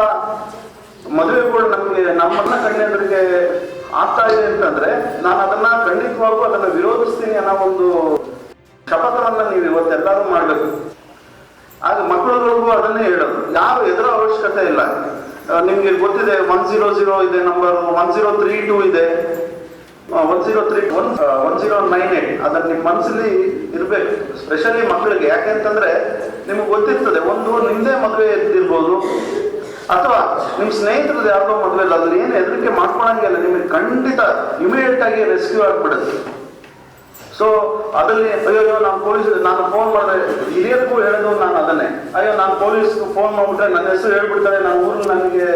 ಮದುವೆಗಳು ನಮಗೆ ನಮ್ಮನ್ನ ಕಣ್ಣೆದುರಿಗೆ ಆಗ್ತಾ ಇದೆ ಅಂತಂದ್ರೆ ನಾನು ಅದನ್ನ ಖಂಡಿತವಾಗೂ ಅದನ್ನ ವಿರೋಧಿಸ್ತೀನಿ ಅನ್ನೋ ಒಂದು ಶಪಥವನ್ನ ನೀವು ಇವತ್ತೆಲ್ಲರೂ ಮಾಡ್ಬೇಕು. ಆಗ ಮಕ್ಕಳುಗಳಿಗೂ ಅದನ್ನೇ ಹೇಳೋದು. ಯಾರು ಎದುರ ಅವಶ್ಯಕತೆ ಇಲ್ಲ. ನಿಮ್ಗೆ ಗೊತ್ತಿದೆ ಒನ್ ಜೀರೋ ಜೀರೋ ಇದೆ number one zero three two ಇದೆ. One zero three one one zero nine eight ಅದನ್ನ ನಿಮ್ಮ ಮನಸ್ಸಲ್ಲಿ ಇರಬೇಕು ಸ್ಪೆಷಲಿ ಮಕ್ಕಳಿಗೆ ಯಾಕೆಂತಂದ್ರೆ ನಿಮ್ಗೆ ಗೊತ್ತಿರ್ತದೆ, ಒಂದು ನಿಮ್ದೇ ಮದುವೆ ಇರ್ಬೋದು. ಅಥವಾ ನಿಮ್ಮ ಸ್ನೇಹಿತರದ್ದು ಯಾರ್ದೋ ಮದುವೆ ಇಲ್ಲ ಅದ್ರ ಏನು ಹೆದರಿಕೆ ಮಾಡ್ಕೊಳಂಗಿಲ್ಲ. ನಿಮಗೆ ಖಂಡಿತ ಇಮಿಡಿಯೇಟ್ ಆಗಿ ರೆಸ್ಕ್ಯೂ ಆಗ್ಬಿಡುತ್ತೆ. ಸೊ ಅದರಲ್ಲಿ, ಅಯ್ಯೋ ನಾನು ಪೊಲೀಸ್ ನಾನು ಫೋನ್ ಮಾಡಿದೆ. ಹಿರಿಯರಿಗೂ ಹೇಳೋದು ನಾನು ಅದನ್ನೇ. ಅಯ್ಯೋ, ನಾನು ಪೊಲೀಸ್ ಫೋನ್ ಮಾಡ್ಬಿಟ್ರೆ ನನ್ನ ಹೆಸರು ಹೇಳ್ಬಿಡ್ತಾರೆ, ನನ್ನ ಊರು ನನಗೆ,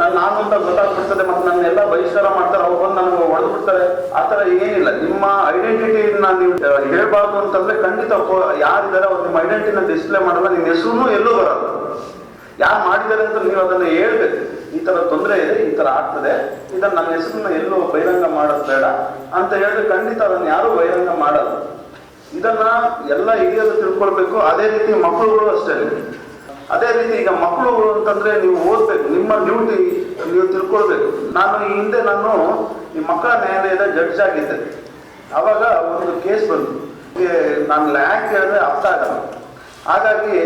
ನಾನು ನಾನು ಅಂತ ಗೊತ್ತಾಗ್ಬಿಡ್ತದೆ, ಮತ್ತೆ ನನ್ನ ಎಲ್ಲ ಬಹಿಷ್ಕಾರ ಮಾಡ್ತಾರೆ, ಅವ್ರು ಬಂದು ನನಗೆ ಹೊಡೆದು ಬಿಡ್ತಾರೆ ಆ ಥರ ಏನಿಲ್ಲ. ನಿಮ್ಮ ಐಡೆಂಟಿಟಿನ ನೀವು ಹೇಳ್ಬಾರ್ದು ಅಂತಂದ್ರೆ ಖಂಡಿತ ಯಾರಿದ್ದಾರೆ ಅವ್ರು ನಿಮ್ಮ ಐಡೆಂಟಿಟಿನ ಡಿಸ್ಪ್ಲೇ ಮಾಡಲ್ಲ ನಿಮ್ಮ ಹೆಸರು ಎಲ್ಲೂ ಬರಲ್ಲ. ಯಾರು ಮಾಡಿದ್ದಾರೆ ಅಂತ ನೀವು ಅದನ್ನ ಹೇಳ್ಬೇಕು. ಈ ತರ ತೊಂದರೆ ಇದೆ, ಈ ತರ ಆಗ್ತದೆ. ಇದನ್ನ ನನ್ನ ಹೆಸರನ್ನ ಎಲ್ಲೂ ಬಹಿರಂಗ ಮಾಡೋದು ಬೇಡ ಅಂತ ಹೇಳಿದ್ರೆ ಖಂಡಿತ ಅದನ್ನ ಯಾರು ಬಹಿರಂಗ ಮಾಡಲ್ಲ. ಇದನ್ನ ಎಲ್ಲ ಹಿರಿಯರು ತಿಳ್ಕೊಳ್ಬೇಕು. ಅದೇ ರೀತಿ ಮಕ್ಕಳುಗಳು ಅಷ್ಟೇ. ಅದೇ ರೀತಿ ಈಗ ಮಕ್ಕಳು ಅಂತಂದ್ರೆ ನೀವು ಓದ್ಬೇಕು, ನಿಮ್ಮ ಡ್ಯೂಟಿ ನೀವು ತಿಳ್ಕೊಳ್ಬೇಕು. ನಾನು ಈ ಹಿಂದೆ ನಾನು ಈ ಮಕ್ಕಳ ನ್ಯಾಯಾಲಯದ ಜಡ್ಜ್ ಆಗಿದ್ದೆ. ಅವಾಗ ಒಂದು ಕೇಸ್ ಬಂತು. ನಾನು ಲ್ಯಾಕ್ ಹೇಳಿದ್ರೆ ಅರ್ಥ ಆಗಲ್ಲ. ಹಾಗಾಗಿ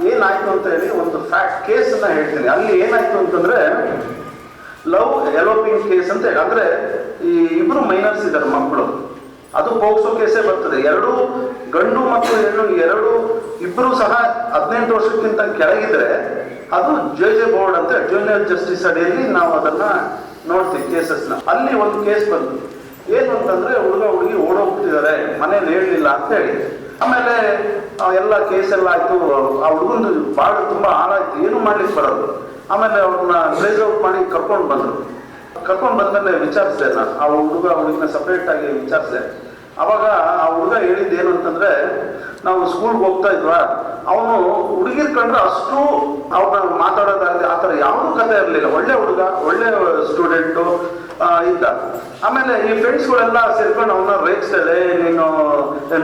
ಏನಾಯ್ತು ಅಂತ ಹೇಳಿ ಒಂದು ಫ್ಯಾಕ್ಟ್ ಕೇಸ್ ಅನ್ನ ಹೇಳ್ತೀನಿ. ಅಲ್ಲಿ ಏನಾಯ್ತು ಅಂತಂದ್ರೆ ಲವ್ ಎಲೋಪಿಂಗ್ ಕೇಸ್ ಅಂತ ಹೇಳಿ. ಅಂದ್ರೆ ಈ ಇಬ್ರು ಮೈನರ್ಸ್ ಇದ್ದಾರೆ ಮಕ್ಕಳು. ಅದು ಪೋಕ್ಸೋ ಕೇಸೇ ಬರ್ತದೆ. ಎರಡು ಗಂಡು ಮತ್ತು ಹೆಣ್ಣು, ಎರಡು ಇಬ್ರು ಸಹ ಹದಿನೆಂಟು ವರ್ಷಕ್ಕಿಂತ ಕೆಳಗಿದ್ರೆ, ಅದು ಜೆ ಜೆ ಬೋರ್ಡ್ ಅಂತ ಜೂನಿಯರ್ ಜಸ್ಟಿಸ್ ಅಡಿಯಲ್ಲಿ ನಾವು ಅದನ್ನ ನೋಡ್ತೀವಿ ಕೇಸಸ್ನ ಅಲ್ಲಿ ಒಂದು ಕೇಸ್ ಬಂತು. ಏನು ಅಂತಂದ್ರೆ ಹುಡುಗ ಹುಡುಗಿ ಓಡೋಗ್ತಿದ್ದಾರೆ ಮನೇಲಿ ಹೇಳಲಿಲ್ಲ ಅಂತ ಹೇಳಿ. ಆಮೇಲೆ ಎಲ್ಲ ಕೇಸ್ ಎಲ್ಲ ಆಯ್ತು ಆ ಹುಡುಗಂದು ಭಾಳ ತುಂಬಾ ಹಾಳಾಯ್ತು ಏನು ಮಾಡ್ಲಿಕ್ಕೆ ಬರೋದು ಆಮೇಲೆ ಅವ್ರನ್ನ ಟ್ರೇಸ್ ಔಟ್ ಮಾಡಿ ಕರ್ಕೊಂಡು ಬಂದರು. ಕರ್ಕೊಂಡು ಬಂದ್ಮೇಲೆ ವಿಚಾರಿಸಿದೆ ನಾನು, ಆ ಹುಡುಗ ಹುಡುಗಿನ ಸಪ್ರೇಟ್ ಆಗಿ ವಿಚಾರಿಸಿದೆ. ಅವಾಗ ಆ ಹುಡುಗ ಹೇಳಿದ್ದು ಏನು ಅಂತಂದ್ರೆ, ನಾವು ಸ್ಕೂಲ್ಗೆ ಹೋಗ್ತಾ ಇದ್ವಾ? ಅವನು ಹುಡುಗಿರ್ ಕಂಡ್ರೆ ಅಷ್ಟು ಅವ್ರನ್ನ ಮಾತಾಡೋದಾಗಲಿ, ಆ ಥರ ಯಾವುದೂ ಕಥೆ ಇರಲಿಲ್ಲ. ಒಳ್ಳೆ ಹುಡುಗ, ಒಳ್ಳೆ ಸ್ಟೂಡೆಂಟು ಇದ್ದ. ಆಮೇಲೆ ಈ ಫ್ರೆಂಡ್ಸ್ಗಳೆಲ್ಲ ಸೇರ್ಕೊಂಡು ಅವನ್ನ ರೇಗಿಸ್ತಾ ಇದೆ ನೀನು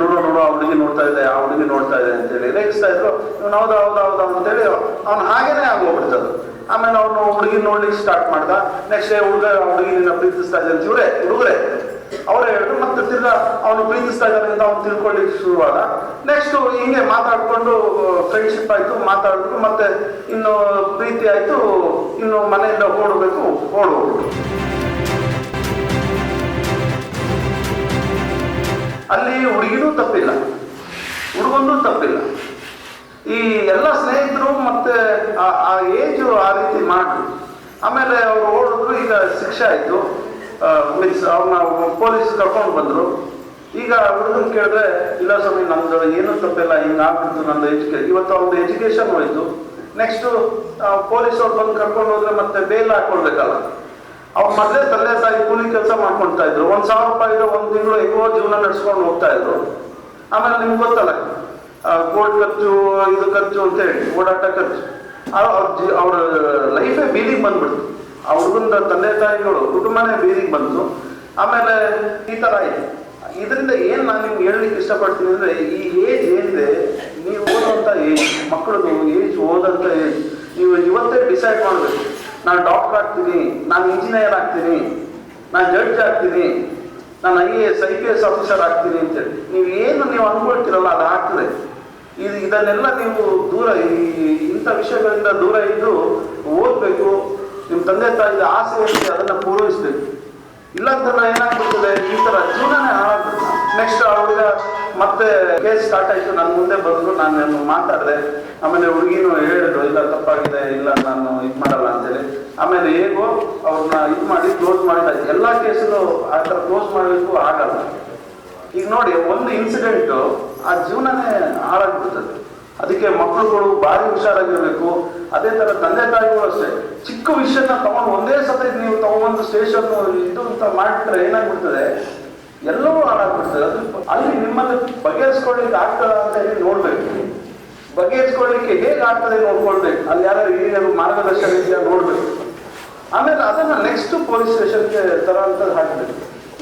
ನೋಡು ನೋಡು, ಆ ಹುಡುಗಿ ನೋಡ್ತಾ ಇದೆ, ಆ ಹುಡುಗಿ ನೋಡ್ತಾ ಇದೆ ಅಂತೇಳಿ ರೇಗಿಸ್ತಾ ಇದ್ರು. ಇವ್ನು ಹೌದು ಹೌದು, ಹೌದಾ ಅಂತೇಳಿ ಅವ್ನು ಹಾಗೇನೆ ಆಗೋಗ್ಬಿಡ್ತದು. ಆಮೇಲೆ ಅವನು ಹುಡುಗಿ ನೋಡ್ಲಿಕ್ಕೆ ಸ್ಟಾರ್ಟ್ ಮಾಡ್ದ. ನೆಕ್ಸ್ಟ್ ಹುಡುಗ ಹುಡುಗಿ ನಿನ್ನ ಪ್ರೀತಿಸ್ತಾ ಇದ್ದಂತ ಇವ್ರೆ, ಹುಡುಗರೆ. ಅವರೇ ಹೇಳಿದ್ರು, ಮತ್ತೆ ತಿರ್ಗಾ ಅವನು ಪ್ರೀತಿಸ್ತಾ ಇದ್ದಾನೆ ಅಂತ ಅವ್ನು ತಿಳ್ಕೊಳ್ಳಿಕ್ಕೆ ಶುರುವಾದ. ನೆಕ್ಸ್ಟ್ ಹಿಂಗೆ ಮಾತಾಡ್ಕೊಂಡು ಫ್ರೆಂಡ್ಶಿಪ್ ಆಯ್ತು ಮಾತಾಡಿದ್ರು ಮತ್ತೆ ಇನ್ನು ಪ್ರೀತಿ ಆಯ್ತು, ಇನ್ನು ಮನೆಯಿಂದ ಓಡಬೇಕು, ಓಡೋಗ್ಬಿಟ್ರು. ಅಲ್ಲಿ ಹುಡುಗಿನೂ ತಪ್ಪಿಲ್ಲ. ಹುಡುಗನೂ ತಪ್ಪಿಲ್ಲ. ಈ ಎಲ್ಲ ಸ್ನೇಹಿತರು ಮತ್ತೆ ಆ- ಏಜ್ ಆ ರೀತಿ ಮಾಡಿದ್ರು ಆಮೇಲೆ ಅವ್ರು ಓಡಿದ್ರು, ಈಗ ಶಿಕ್ಷೆ ಆಯಿತು. ಮೀನ್ಸ್ ಅವ್ರನ್ನ ಪೊಲೀಸ್ ಕರ್ಕೊಂಡು ಬಂದರು. ಈಗ ಹುಡುಗನ್ ಕೇಳಿದ್ರೆ, ಇಲ್ಲ ಸ್ವಾಮಿ, ನಮ್ದು ಏನೂ ತಪ್ಪಿಲ್ಲ ಹಿಂಗೆ ಆಗ್ಬಿಡ್ತು ನಂದು ಎಜುಕೇ ಇವತ್ತು ಅವ್ರದ್ದು ಎಜುಕೇಶನ್ ಹೋಯ್ತು. ನೆಕ್ಸ್ಟು ಪೊಲೀಸ್ ಅವ್ರು ಬಂದು ಕರ್ಕೊಂಡು ಹೋದ್ರೆ ಮತ್ತೆ ಬೇಲ್ ಹಾಕೊಳ್ಬೇಕಲ್ಲ. ಅವ್ರು ಮೊದಲೇ ತಂದೆ ತಾಯಿ ಕೂಲಿ ಕೆಲಸ ಮಾಡ್ಕೊಳ್ತಾ ಇದ್ರು. ಒಂದ್ ಸಾವಿರ ರೂಪಾಯಿ ಒಂದ್ ತಿಂಗಳು ಹೆಂಗೋ ಜೀವನ ನಡೆಸ್ಕೊಂಡು ಹೋಗ್ತಾ ಇದ್ರು. ಆಮೇಲೆ ನಿಮ್ಗೆ ಗೊತ್ತಲ್ಲ ಕೋರ್ಟ್ ಖರ್ಚು, ಇದು ಖರ್ಚು ಅಂತ ಹೇಳಿ, ಓಡಾಟ ಖರ್ಚು. ಅವ್ರ ಲೈಫೇ ಬೀದಿಗೆ ಬಂದ್ಬಿಡ್ತು. ಹುಡುಗನ ತಂದೆ ತಾಯಿಗಳು ಕುಟುಂಬನೇ ಬೀದಿಗೆ ಬಂತು. ಆಮೇಲೆ ಈ ತರ ಆಯ್ತು. ಇದರಿಂದ ಏನ್ ನಾನು ನಿಮ್ಗೆ ಹೇಳಲಿಕ್ಕೆ ಇಷ್ಟಪಡ್ತೀನಿ ಅಂದ್ರೆ, ಈ ಏಜ್ ಏನಿದೆ, ನೀವು ಓದುವಂತ ಏಜ್ ಮಕ್ಕಳದು ಏಜ್ ಓದಂತ ಏಜ್, ನೀವು ಇವತ್ತೇ ಡಿಸೈಡ್ ಮಾಡಬೇಕು. ನಾನು ಡಾಕ್ಟರ್ ಆಗ್ತೀನಿ, ನಾನು ಇಂಜಿನಿಯರ್ ಆಗ್ತೀನಿ, ನಾನು ಜಡ್ಜ್ ಆಗ್ತೀನಿ, ನಾನು I A S I P S officer ಆಗ್ತೀನಿ ಅಂತೇಳಿ ನೀವು ಏನು ನೀವು ಅನ್ಕೊಳ್ತೀರಲ್ಲ, ಅದು ಆಗ್ತದೆ. ಇದು ಇದನ್ನೆಲ್ಲ ನೀವು ದೂರ ಈ ಇಂಥ ವಿಷಯಗಳಿಂದ ದೂರ ಇದ್ದು ಓದಬೇಕು. ನಿಮ್ಮ ತಂದೆ ತಾಯಿಯ ಆಸೆ ಅದನ್ನು ಪೂರೈಸ್ಬೇಕು. ಇಲ್ಲಾಂತಂದ್ರೆ ಏನಾಗ್ಬಿಡ್ತದೆ? ಈ ಥರ ಜೀವನನೇ ಹಾಳಾಗ್ತದೆ ನೆಕ್ಸ್ಟ್ ಅವ್ರಿಗೆ ಮತ್ತೆ ಕೇಸ್ ಸ್ಟಾರ್ಟ್ ಆಯ್ತು ನನ್ನ ಮುಂದೆ ಬಂದ್ರು ನಾನು ಮಾತಾಡಿದೆ, ಆಮೇಲೆ ಹುಡುಗಿನೂ ಹೇಳಿದ್ರು, ಇಲ್ಲ ತಪ್ಪಾಗಿದೆ, ಇಲ್ಲ ನಾನು ಇದು ಮಾಡಲ್ಲ ಅಂತೇಳಿ. ಆಮೇಲೆ ಹೇಗೋ ಅವ್ರನ್ನ ಇದು ಮಾಡಿ ಕ್ಲೋಸ್ ಮಾಡಿದ ಎಲ್ಲಾ ಕೇಸಲ್ಲೂ ಆ ಥರ ಕ್ಲೋಸ್ ಮಾಡಬೇಕು ಆಗಲ್ಲ. ಈಗ ನೋಡಿ, ಒಂದು ಇನ್ಸಿಡೆಂಟ್ ಆ ಜೀವನನೇ ಹಾಳಾಗ್ಬಿಡ್ತದೆ. ಅದಕ್ಕೆ ಮಕ್ಕಳುಗಳು ಭಾರಿ ಹುಷಾರಾಗಿರ್ಬೇಕು. ಅದೇ ತರ ತಂದೆ ತಾಯಿಗಳು ಅಷ್ಟೇ. ಚಿಕ್ಕ ವಿಷಯನ ತಗೊಂಡು ಒಂದೇ ಸತಿ ನೀವು ತಗೊಂಡು ಸ್ಟೇಷನ್ ಇದು ಅಂತ ಮಾಡಿದ್ರೆ ಏನಾಗ್ಬಿಡ್ತದೆ? ಎಲ್ಲವೂ ಹಾಳಾಗ್ಬಿಡ್ತದೆ ಅದು ಅಲ್ಲಿ ನಿಮ್ಮನ್ನು ಬಗೆಹರಿಸ್ಕೊಳ್ಳಿಕ್ಕೆ ಆಗ್ತದ ಅಂತ ಹೇಳಿ ನೋಡ್ಬೇಕು. ಬಗೆಹರಿಸ್ಕೊಳ್ಳಿಕ್ಕೆ ಹೇಗೆ ಆಗ್ತದೆ ನೋಡ್ಕೊಳ್ಬೇಕು. ಅಲ್ಲಿ ಯಾರು ಹಿರಿಯರು ಮಾರ್ಗದರ್ಶನ ಇದೆಯಾ ನೋಡ್ಬೇಕು. ಆಮೇಲೆ ಅದನ್ನ ನೆಕ್ಸ್ಟ್ ಪೊಲೀಸ್ ಸ್ಟೇಷನ್ಗೆ ಅಂತ ಹಾಕಬೇಕು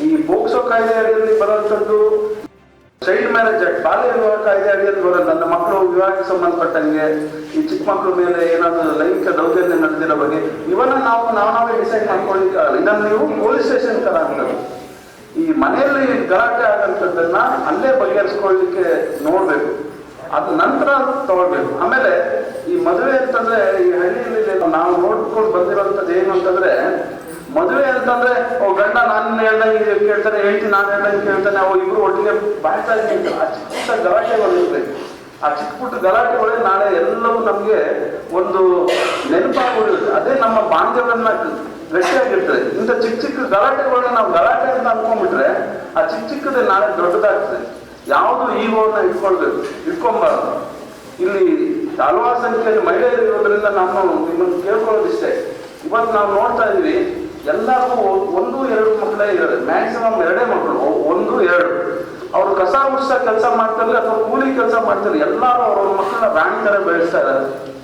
ಈ ಪೋಕ್ಸೋ ಕಾಯ್ದೆ ಅಡಿಯಲ್ಲಿ ಬರುವಂತದ್ದು ಚೈಲ್ಡ್ ಮ್ಯಾರೇಜ್ ಆಕ್ಟ್ ಬಾಲ್ಯ ವಿವಾಹ ಕಾಯ್ದೆ ಅಡಿಯಲ್ಲಿ ಬರೋ ನನ್ನ ಮಕ್ಕಳು ವಿವಾಹಕ್ಕೆ ಸಂಬಂಧಪಟ್ಟಂಗೆ, ಈ ಚಿಕ್ಕ ಮಕ್ಕಳ ಮೇಲೆ ಏನಾದರೂ ಲೈಂಗಿಕ ದೌರ್ಜನ್ಯ ನಡೆದಿರೋ ಬಗ್ಗೆ ಇವನ್ನ ನಾವು ನಾವು ನಾವೇ ಡಿಸೈಡ್ ಮಾಡ್ಕೊಳ್ಳಿಕ್ಕೆ ಇದನ್ನು ನೀವು ಪೊಲೀಸ್ ಸ್ಟೇಷನ್ ತರ ಆಗ್ತದೆ ಈ ಮನೆಯಲ್ಲಿ ಗಲಾಟೆ ಆಗಂಥದ್ದನ್ನ ಅಲ್ಲೇ ಬಗೆಹರಿಸ್ಕೊಳ್ಳಿಕ್ಕೆ ನೋಡ್ಬೇಕು. ಅದ ನಂತರ ತಗೊಳ್ಬೇಕು. ಆಮೇಲೆ ಈ ಮದುವೆ ಅಂತಂದ್ರೆ ಈ ಹಳ್ಳಿಯಲ್ಲಿ ನಾವು ನೋಡ್ಕೊಂಡು ಬಂದಿರೋಂಥದ್ದು ಏನು ಅಂತಂದ್ರೆ, ಮದುವೆ ಅಂತಂದ್ರೆ, ಓ ಗಂಡ ನಾನು ಹೇಳ್ದಂಗೆ ಕೇಳ್ತಾನೆ ಹೇಳ್ತೀನಿ ನಾನು ಹೇಳ್ದಂಗೆ ಕೇಳ್ತಾನೆ ಅವು ಇಬ್ರು ಒಟ್ಟಿಗೆ ಬಾಯ್ತಾ ಇದ್ದೀನಿ ಆ ಚಿಕ್ಕ ಪುಟ್ಟ ಗಲಾಟೆಗಳು ಇರ್ಬೇಕು ಆ ಚಿಕ್ಕ ಪುಟ್ಟ ಗಲಾಟೆಗಳೇ ನಾಳೆ ಎಲ್ಲವೂ ನಮಗೆ ಒಂದು ನೆನಪಾಗಿರುತ್ತೆ ಅದೇ ನಮ್ಮ ಬಾಂಧವ್ಯನ್ನ ಗಟ್ಟಿಯಾಗಿರ್ತದೆ ಇಂಥ ಚಿಕ್ಕ ಚಿಕ್ಕ ಗಲಾಟೆಗಳನ್ನ ನಾವು ಗಲಾಟೆ ಅಂತ ಅನ್ಕೊಂಡ್ಬಿಟ್ರೆ ಆ ಚಿಕ್ಕ ಚಿಕ್ಕದೇ ನಾಳೆ ದೊಡ್ಡದಾಗ್ತದೆ. ಯಾವುದು ಈಗೋನ ಇಟ್ಕೊಳ್ಬೇಕು. ಇಟ್ಕೊಂಬಾರ್ದು ಇಲ್ಲಿ ಹಲವಾರು ಸಂಖ್ಯೆಯಲ್ಲಿ ಮಹಿಳೆಯರು ಇರೋದ್ರಿಂದ ನಾವು ನಿಮ್ಮನ್ನು ಕೇಳ್ಕೊಳ್ಳೋದಿಷ್ಟೇ. ಇವತ್ತು ನಾವು ನೋಡ್ತಾ ಇದೀವಿ ಎಲ್ಲರಿಗೂ ಒಂದು ಎರಡು ಮಕ್ಕಳೇ ಇರೋದು ಮ್ಯಾಕ್ಸಿಮಮ್ ಎರಡೇ ಮಕ್ಕಳು. ಒಂದು, ಎರಡು. ಅವರು ಕಸ ಗುಡ್ಸೋ ಕೆಲಸ ಮಾಡ್ತಾರೆ, ಅಥವಾ ಕೂಲಿ ಕೆಲಸ ಮಾಡ್ತಾರೆ. ಎಲ್ಲರೂ ಅವ್ರ ಮಕ್ಕಳನ್ನ ರಾಣಿ ತರ ಬೆಳೆಸ್ತಾ ಇದ್ದಾರೆ.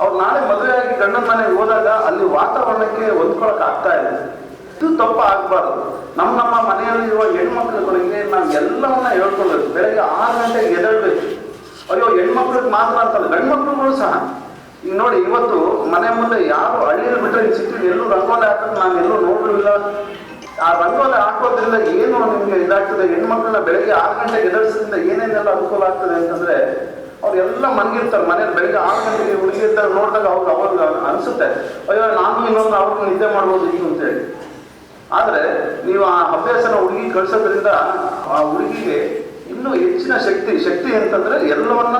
ಅವ್ರು ನಾಳೆ ಮದುವೆ ಆಗಿ ಗಂಡನ ಮನೆಗೆ ಹೋದಾಗ ಅಲ್ಲಿ ವಾತಾವರಣಕ್ಕೆ ಹೊಂದ್ಕೊಳಕ್ ಆಗ್ತಾ ಇದೆ ಇದು ತಪ್ಪ ಆಗ್ಬಾರ್ದು. ನಮ್ಮ ನಮ್ಮ ಮನೆಯಲ್ಲಿರುವ ಹೆಣ್ಮಕ್ಳುಗಳಿಗೆ ನಾವು ಎಲ್ಲವನ್ನ ಹೇಳ್ಕೊಳ್ಬೇಕು. ಬೆಳಗ್ಗೆ ಆರು ಗಂಟೆಗೆ ಎದಳ್ಬೇಕು ಅಯ್ಯೋ, ಹೆಣ್ಮಕ್ಳಿಗೆ ಮಾತ್ರ ಅಂತಲ್ಲ, ಗಂಡ್ಮಕ್ಳುಗಳು ಸಹ. ಈಗ ನೋಡಿ, ಇವತ್ತು ಮನೆ ಮುಂದೆ ಯಾರು ಹಳ್ಳಿಯಲ್ಲಿ ಬಿಟ್ಟರೆ ಸಿಕ್ಕಿ ಎಲ್ಲೂ ರಂಗೋಲೆ ಹಾಕೋದು ನಾನು ಎಲ್ಲೂ ನೋಡಿಲ್ಲ ಆ ರಂಗೋಲೆ ಹಾಕೋದ್ರಿಂದ ಏನು ನಿಮ್ಗೆ ಇದಾಗ್ತದೆ? ಹೆಣ್ಮಕ್ಳನ್ನ ಬೆಳಗ್ಗೆ ಆರು ಗಂಟೆಗೆ ಎದುರಿಸೋದ್ರಿಂದ ಏನೇನೆಲ್ಲ ಅನುಕೂಲ ಆಗ್ತದೆ ಅಂತಂದ್ರೆ ಅವ್ರೆಲ್ಲ ಮನಗಿರ್ತಾರೆ, ಮನೇಲಿ ಬೆಳಿಗ್ಗೆ ಆರು ಗಂಟೆಗೆ ಹುಡುಗಿ ಇರ್ತಾರೆ ನೋಡಿದಾಗ ಅವ್ರು ಅವಾಗ ಅನಿಸುತ್ತೆ, ಅಯ್ಯೋ, ನಾನು ಇನ್ನೊಂದು ಅವ್ರಿಗೆ ನಿದ್ದೆ ಮಾಡ್ಬೋದು ಇದು ಅಂತೇಳಿ. ಆದರೆ ನೀವು ಆ ಅಭ್ಯಾಸನ ಹುಡುಗಿ ಕಳ್ಸೋದ್ರಿಂದ ಆ ಹುಡುಗಿಗೆ ಇನ್ನೂ ಹೆಚ್ಚಿನ ಶಕ್ತಿ ಶಕ್ತಿ ಅಂತಂದ್ರೆ ಎಲ್ಲವನ್ನ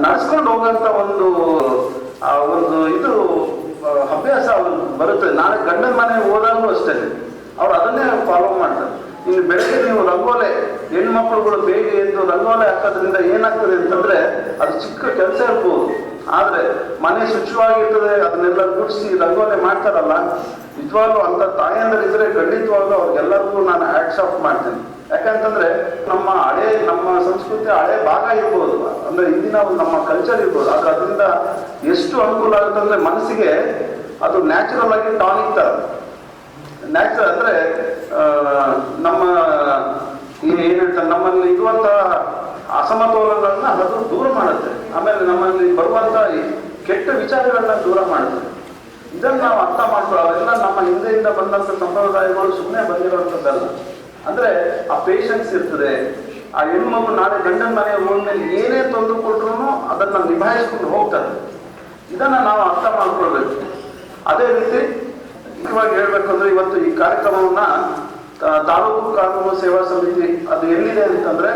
ನಡ್ಸ್ಕೊಂಡು ಹೋಗೋಂಥ ಒಂದು, ಆ, ಒಂದು ಇದು ಅಭ್ಯಾಸ ಅವ್ರಿಗೆ ಬರುತ್ತೆ. ನಾಳೆ ಗಂಡನ ಮನೆಗೆ ಹೋದಾಗಲೂ ಅಷ್ಟೇ. ಅವ್ರು ಅದನ್ನೇ ಫಾಲೋ ಮಾಡ್ತಾರೆ. ಇನ್ನು ಬೆಳಗ್ಗೆ ನೀವು ರಂಗೋಲೆ ಹೆಣ್ಮಕ್ಳುಗಳು ಬೇಗ ಎದ್ದು ರಂಗೋಲೆ ಹಾಕೋದ್ರಿಂದ ಏನಾಗ್ತದೆ ಅಂತಂದ್ರೆ ಅದು ಚಿಕ್ಕ ಕೆಲಸ ಇರ್ಬೋದು. ಆದ್ರೆ ಮನೆ ಶುಚಿವಾಗಿರ್ತದೆ, ಅದನ್ನೆಲ್ಲ ಗುಡಿಸಿ ರಂಗೋಲೆ ಮಾಡ್ತಾರಲ್ಲ, ನಿಜವಾಗ್ಲೂ ಅಂತ ತಾಯಂದರಿದ್ರೆ ಖಂಡಿತವಾಗ್ಲೂ ಅವ್ರಿಗೆಲ್ಲರಿಗೂ ನಾನು ಹ್ಯಾಟ್ಸ್ ಆಫ್ ಮಾಡ್ತೀನಿ. ಯಾಕಂತಂದ್ರೆ ನಮ್ಮ ಹಳೆ, ನಮ್ಮ ಸಂಸ್ಕೃತಿ ಹಳೆ ಭಾಗ ಇರ್ಬೋದು. ಅಂದ್ರೆ ಇಂದಿನ ನಮ್ಮ ಕಲ್ಚರ್ ಇರ್ಬೋದು. ಆದ್ರೆ ಅದರಿಂದ ಎಷ್ಟು ಅನುಕೂಲ ಆಗುತ್ತೆ ಅಂದ್ರೆ ಮನಸ್ಸಿಗೆ ಅದು ನ್ಯಾಚುರಲ್ ಆಗಿ ಟಾನಿಕ್ ತರ ನ್ಯಾಚುರಲ್ ಅಂದ್ರೆ ಆ, ನಮ್ಮ ಈ- ಏನ್ ಹೇಳ್ತಾರೆ ನಮ್ಮಲ್ಲಿ ಇರುವಂತಹ ಅಸಮತೋಲನಗಳನ್ನ ಅದು ದೂರ ಮಾಡುತ್ತೆ ಆಮೇಲೆ ನಮ್ಮಲ್ಲಿ ಬರುವಂತ ಈ ಕೆಟ್ಟ ವಿಚಾರಗಳನ್ನ ದೂರ ಮಾಡುತ್ತೆ ಇದನ್ನ ನಾವು ಅರ್ಥ ಮಾಡ್ಕೊಳ್ಳೋ ಅವೆಲ್ಲ ನಮ್ಮ ಹಿಂದೆಯಿಂದ ಬಂದಂತ ಸಂಪ್ರದಾಯಗಳು ಸುಮ್ಮನೆ ಬಂದಿರೋಂಥದ್ದಲ್ಲ. ಅಂದ್ರೆ ಆ ಪೇಷನ್ಸ್ ಇರ್ತದೆ. ಆ ಹೆಣ್ಮಗು ನಾಳೆ ಗಂಡನ ಮನೆಗೆ ಹೋದ್ಮೇಲೆ ಏನೇ ತೊಂದು ಕೊಟ್ರು ಅದನ್ನ ನಿಭಾಯಿಸ್ಕೊಂಡು ಹೋಗ್ತಾರೆ ಇದನ್ನ ನಾವು ಅರ್ಥ ಮಾಡ್ಕೊಳ್ಬೇಕು. ಅದೇ ರೀತಿ ಮುಖ್ಯವಾಗಿ ಹೇಳ್ಬೇಕಂದ್ರೆ ಇವತ್ತು ಈ ಕಾರ್ಯಕ್ರಮವನ್ನ ತಾಲೂಕು ಕಾನೂನು ಸೇವಾ ಸಮಿತಿ ಅದು ಎಲ್ಲಿದೆ ಅಂತಂದ್ರೆ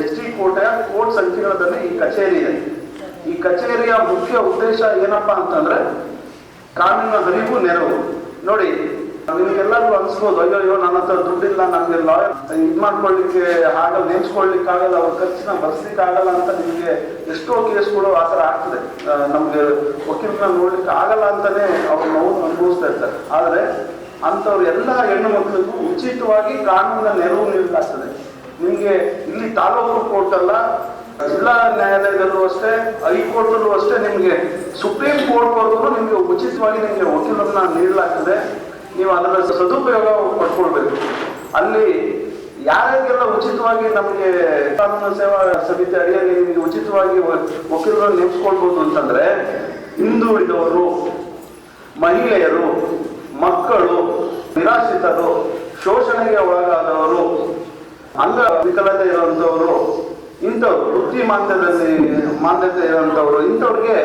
ಎಚ್ ಡಿ ಕೋಟೆಯ ಕೋರ್ಟ್ ಸಂಕೀರ್ಣದಲ್ಲಿ ಈ ಕಚೇರಿ ಇದೆ. ಈ ಕಚೇರಿಯ ಮುಖ್ಯ ಉದ್ದೇಶ ಏನಪ್ಪಾ ಅಂತಂದ್ರೆ ಕಾನೂನಿನ ಹರಿವು ನೆರವು. ನೋಡಿ ನಿಮಗೆಲ್ಲರಿಗೂ ಅನ್ಸ್ಬೋದು, ಅಯ್ಯೋ ಅಯ್ಯೋ, ನನ್ನ ಹತ್ರ ದುಡ್ಡಿಲ್ಲ ನನಗೆ ಲಾಯರ್ ಇದು ಮಾಡ್ಕೊಳ್ಳಿಕ್ಕೆ ಆಗಲ್ಲ ನೇಮಿಸ್ಕೊಳ್ಳಿಕ್ಕೆ ಆಗಲ್ಲ, ಅವ್ರ ಖರ್ಚಿನ ಬರ್ಸ್ಲಿಕ್ಕೆ ಆಗಲ್ಲ ಅಂತ ನಿಮಗೆ ಎಷ್ಟೋ ಕೇಸ್ಗಳು ಆ ಥರ ಆಗ್ತದೆ. ನಮಗೆ ವಕೀಲನ ನೋಡ್ಲಿಕ್ಕೆ ಆಗಲ್ಲ ಅಂತಾನೆ ಅವ್ರು ನೋವು ಅನುಭವಿಸ್ತಾ ಇರ್ತಾರೆ. ಆದರೆ ಅಂಥವ್ರು ಎಲ್ಲ ಹೆಣ್ಣು ಮಕ್ಕಳಿಗೂ ಉಚಿತವಾಗಿ ಕಾನೂನಿನ ನೆರವು ನೀಡಲಾಗ್ತದೆ. ನಿಮಗೆ ಇಲ್ಲಿ ತಾಲೂಕು ಕೋರ್ಟ್ ಅಲ್ಲ ಜಿಲ್ಲಾ ನ್ಯಾಯಾಲಯದಲ್ಲೂ ಅಷ್ಟೇ ಹೈಕೋರ್ಟಲ್ಲೂ ಅಷ್ಟೇ ನಿಮಗೆ ಸುಪ್ರೀಂ ಕೋರ್ಟ್ವರೆಗೂ ನಿಮಗೆ ಉಚಿತವಾಗಿ ನಿಮಗೆ ವಕೀಲರನ್ನ ನೀಡಲಾಗ್ತದೆ. ನೀವು ಅದರ ಸದುಪಯೋಗ ಪಡ್ಕೊಳ್ಬೇಕು. ಅಲ್ಲಿ ಯಾರ್ಯಾರಿಗೆಲ್ಲ ಉಚಿತವಾಗಿ ನಮಗೆ ಕಾನೂನು ಸೇವಾ ಸಮಿತಿ ಅಡಿಯಲ್ಲಿ ನಿಮಗೆ ಉಚಿತವಾಗಿ ವಕೀಲರನ್ನು ನೇಮಿಸ್ಕೊಳ್ಬೋದು ಅಂತಂದ್ರೆ ಹಿಂದುಳಿದವರು ಮಹಿಳೆಯರು, ಮಕ್ಕಳು, ನಿರಾಶ್ರಿತರು, ಶೋಷಣೆಗೆ ಒಳಗಾದವರು ಅಂಗ ವಿಕಲತೆ ಇರುವಂತವರು ಇಂಥವ್ರು ವೃತ್ತಿ ಮಾನ್ಯದಲ್ಲಿ ಮಾನ್ಯತೆ ಇರುವಂತವರು ಇಂಥವ್ರಿಗೆ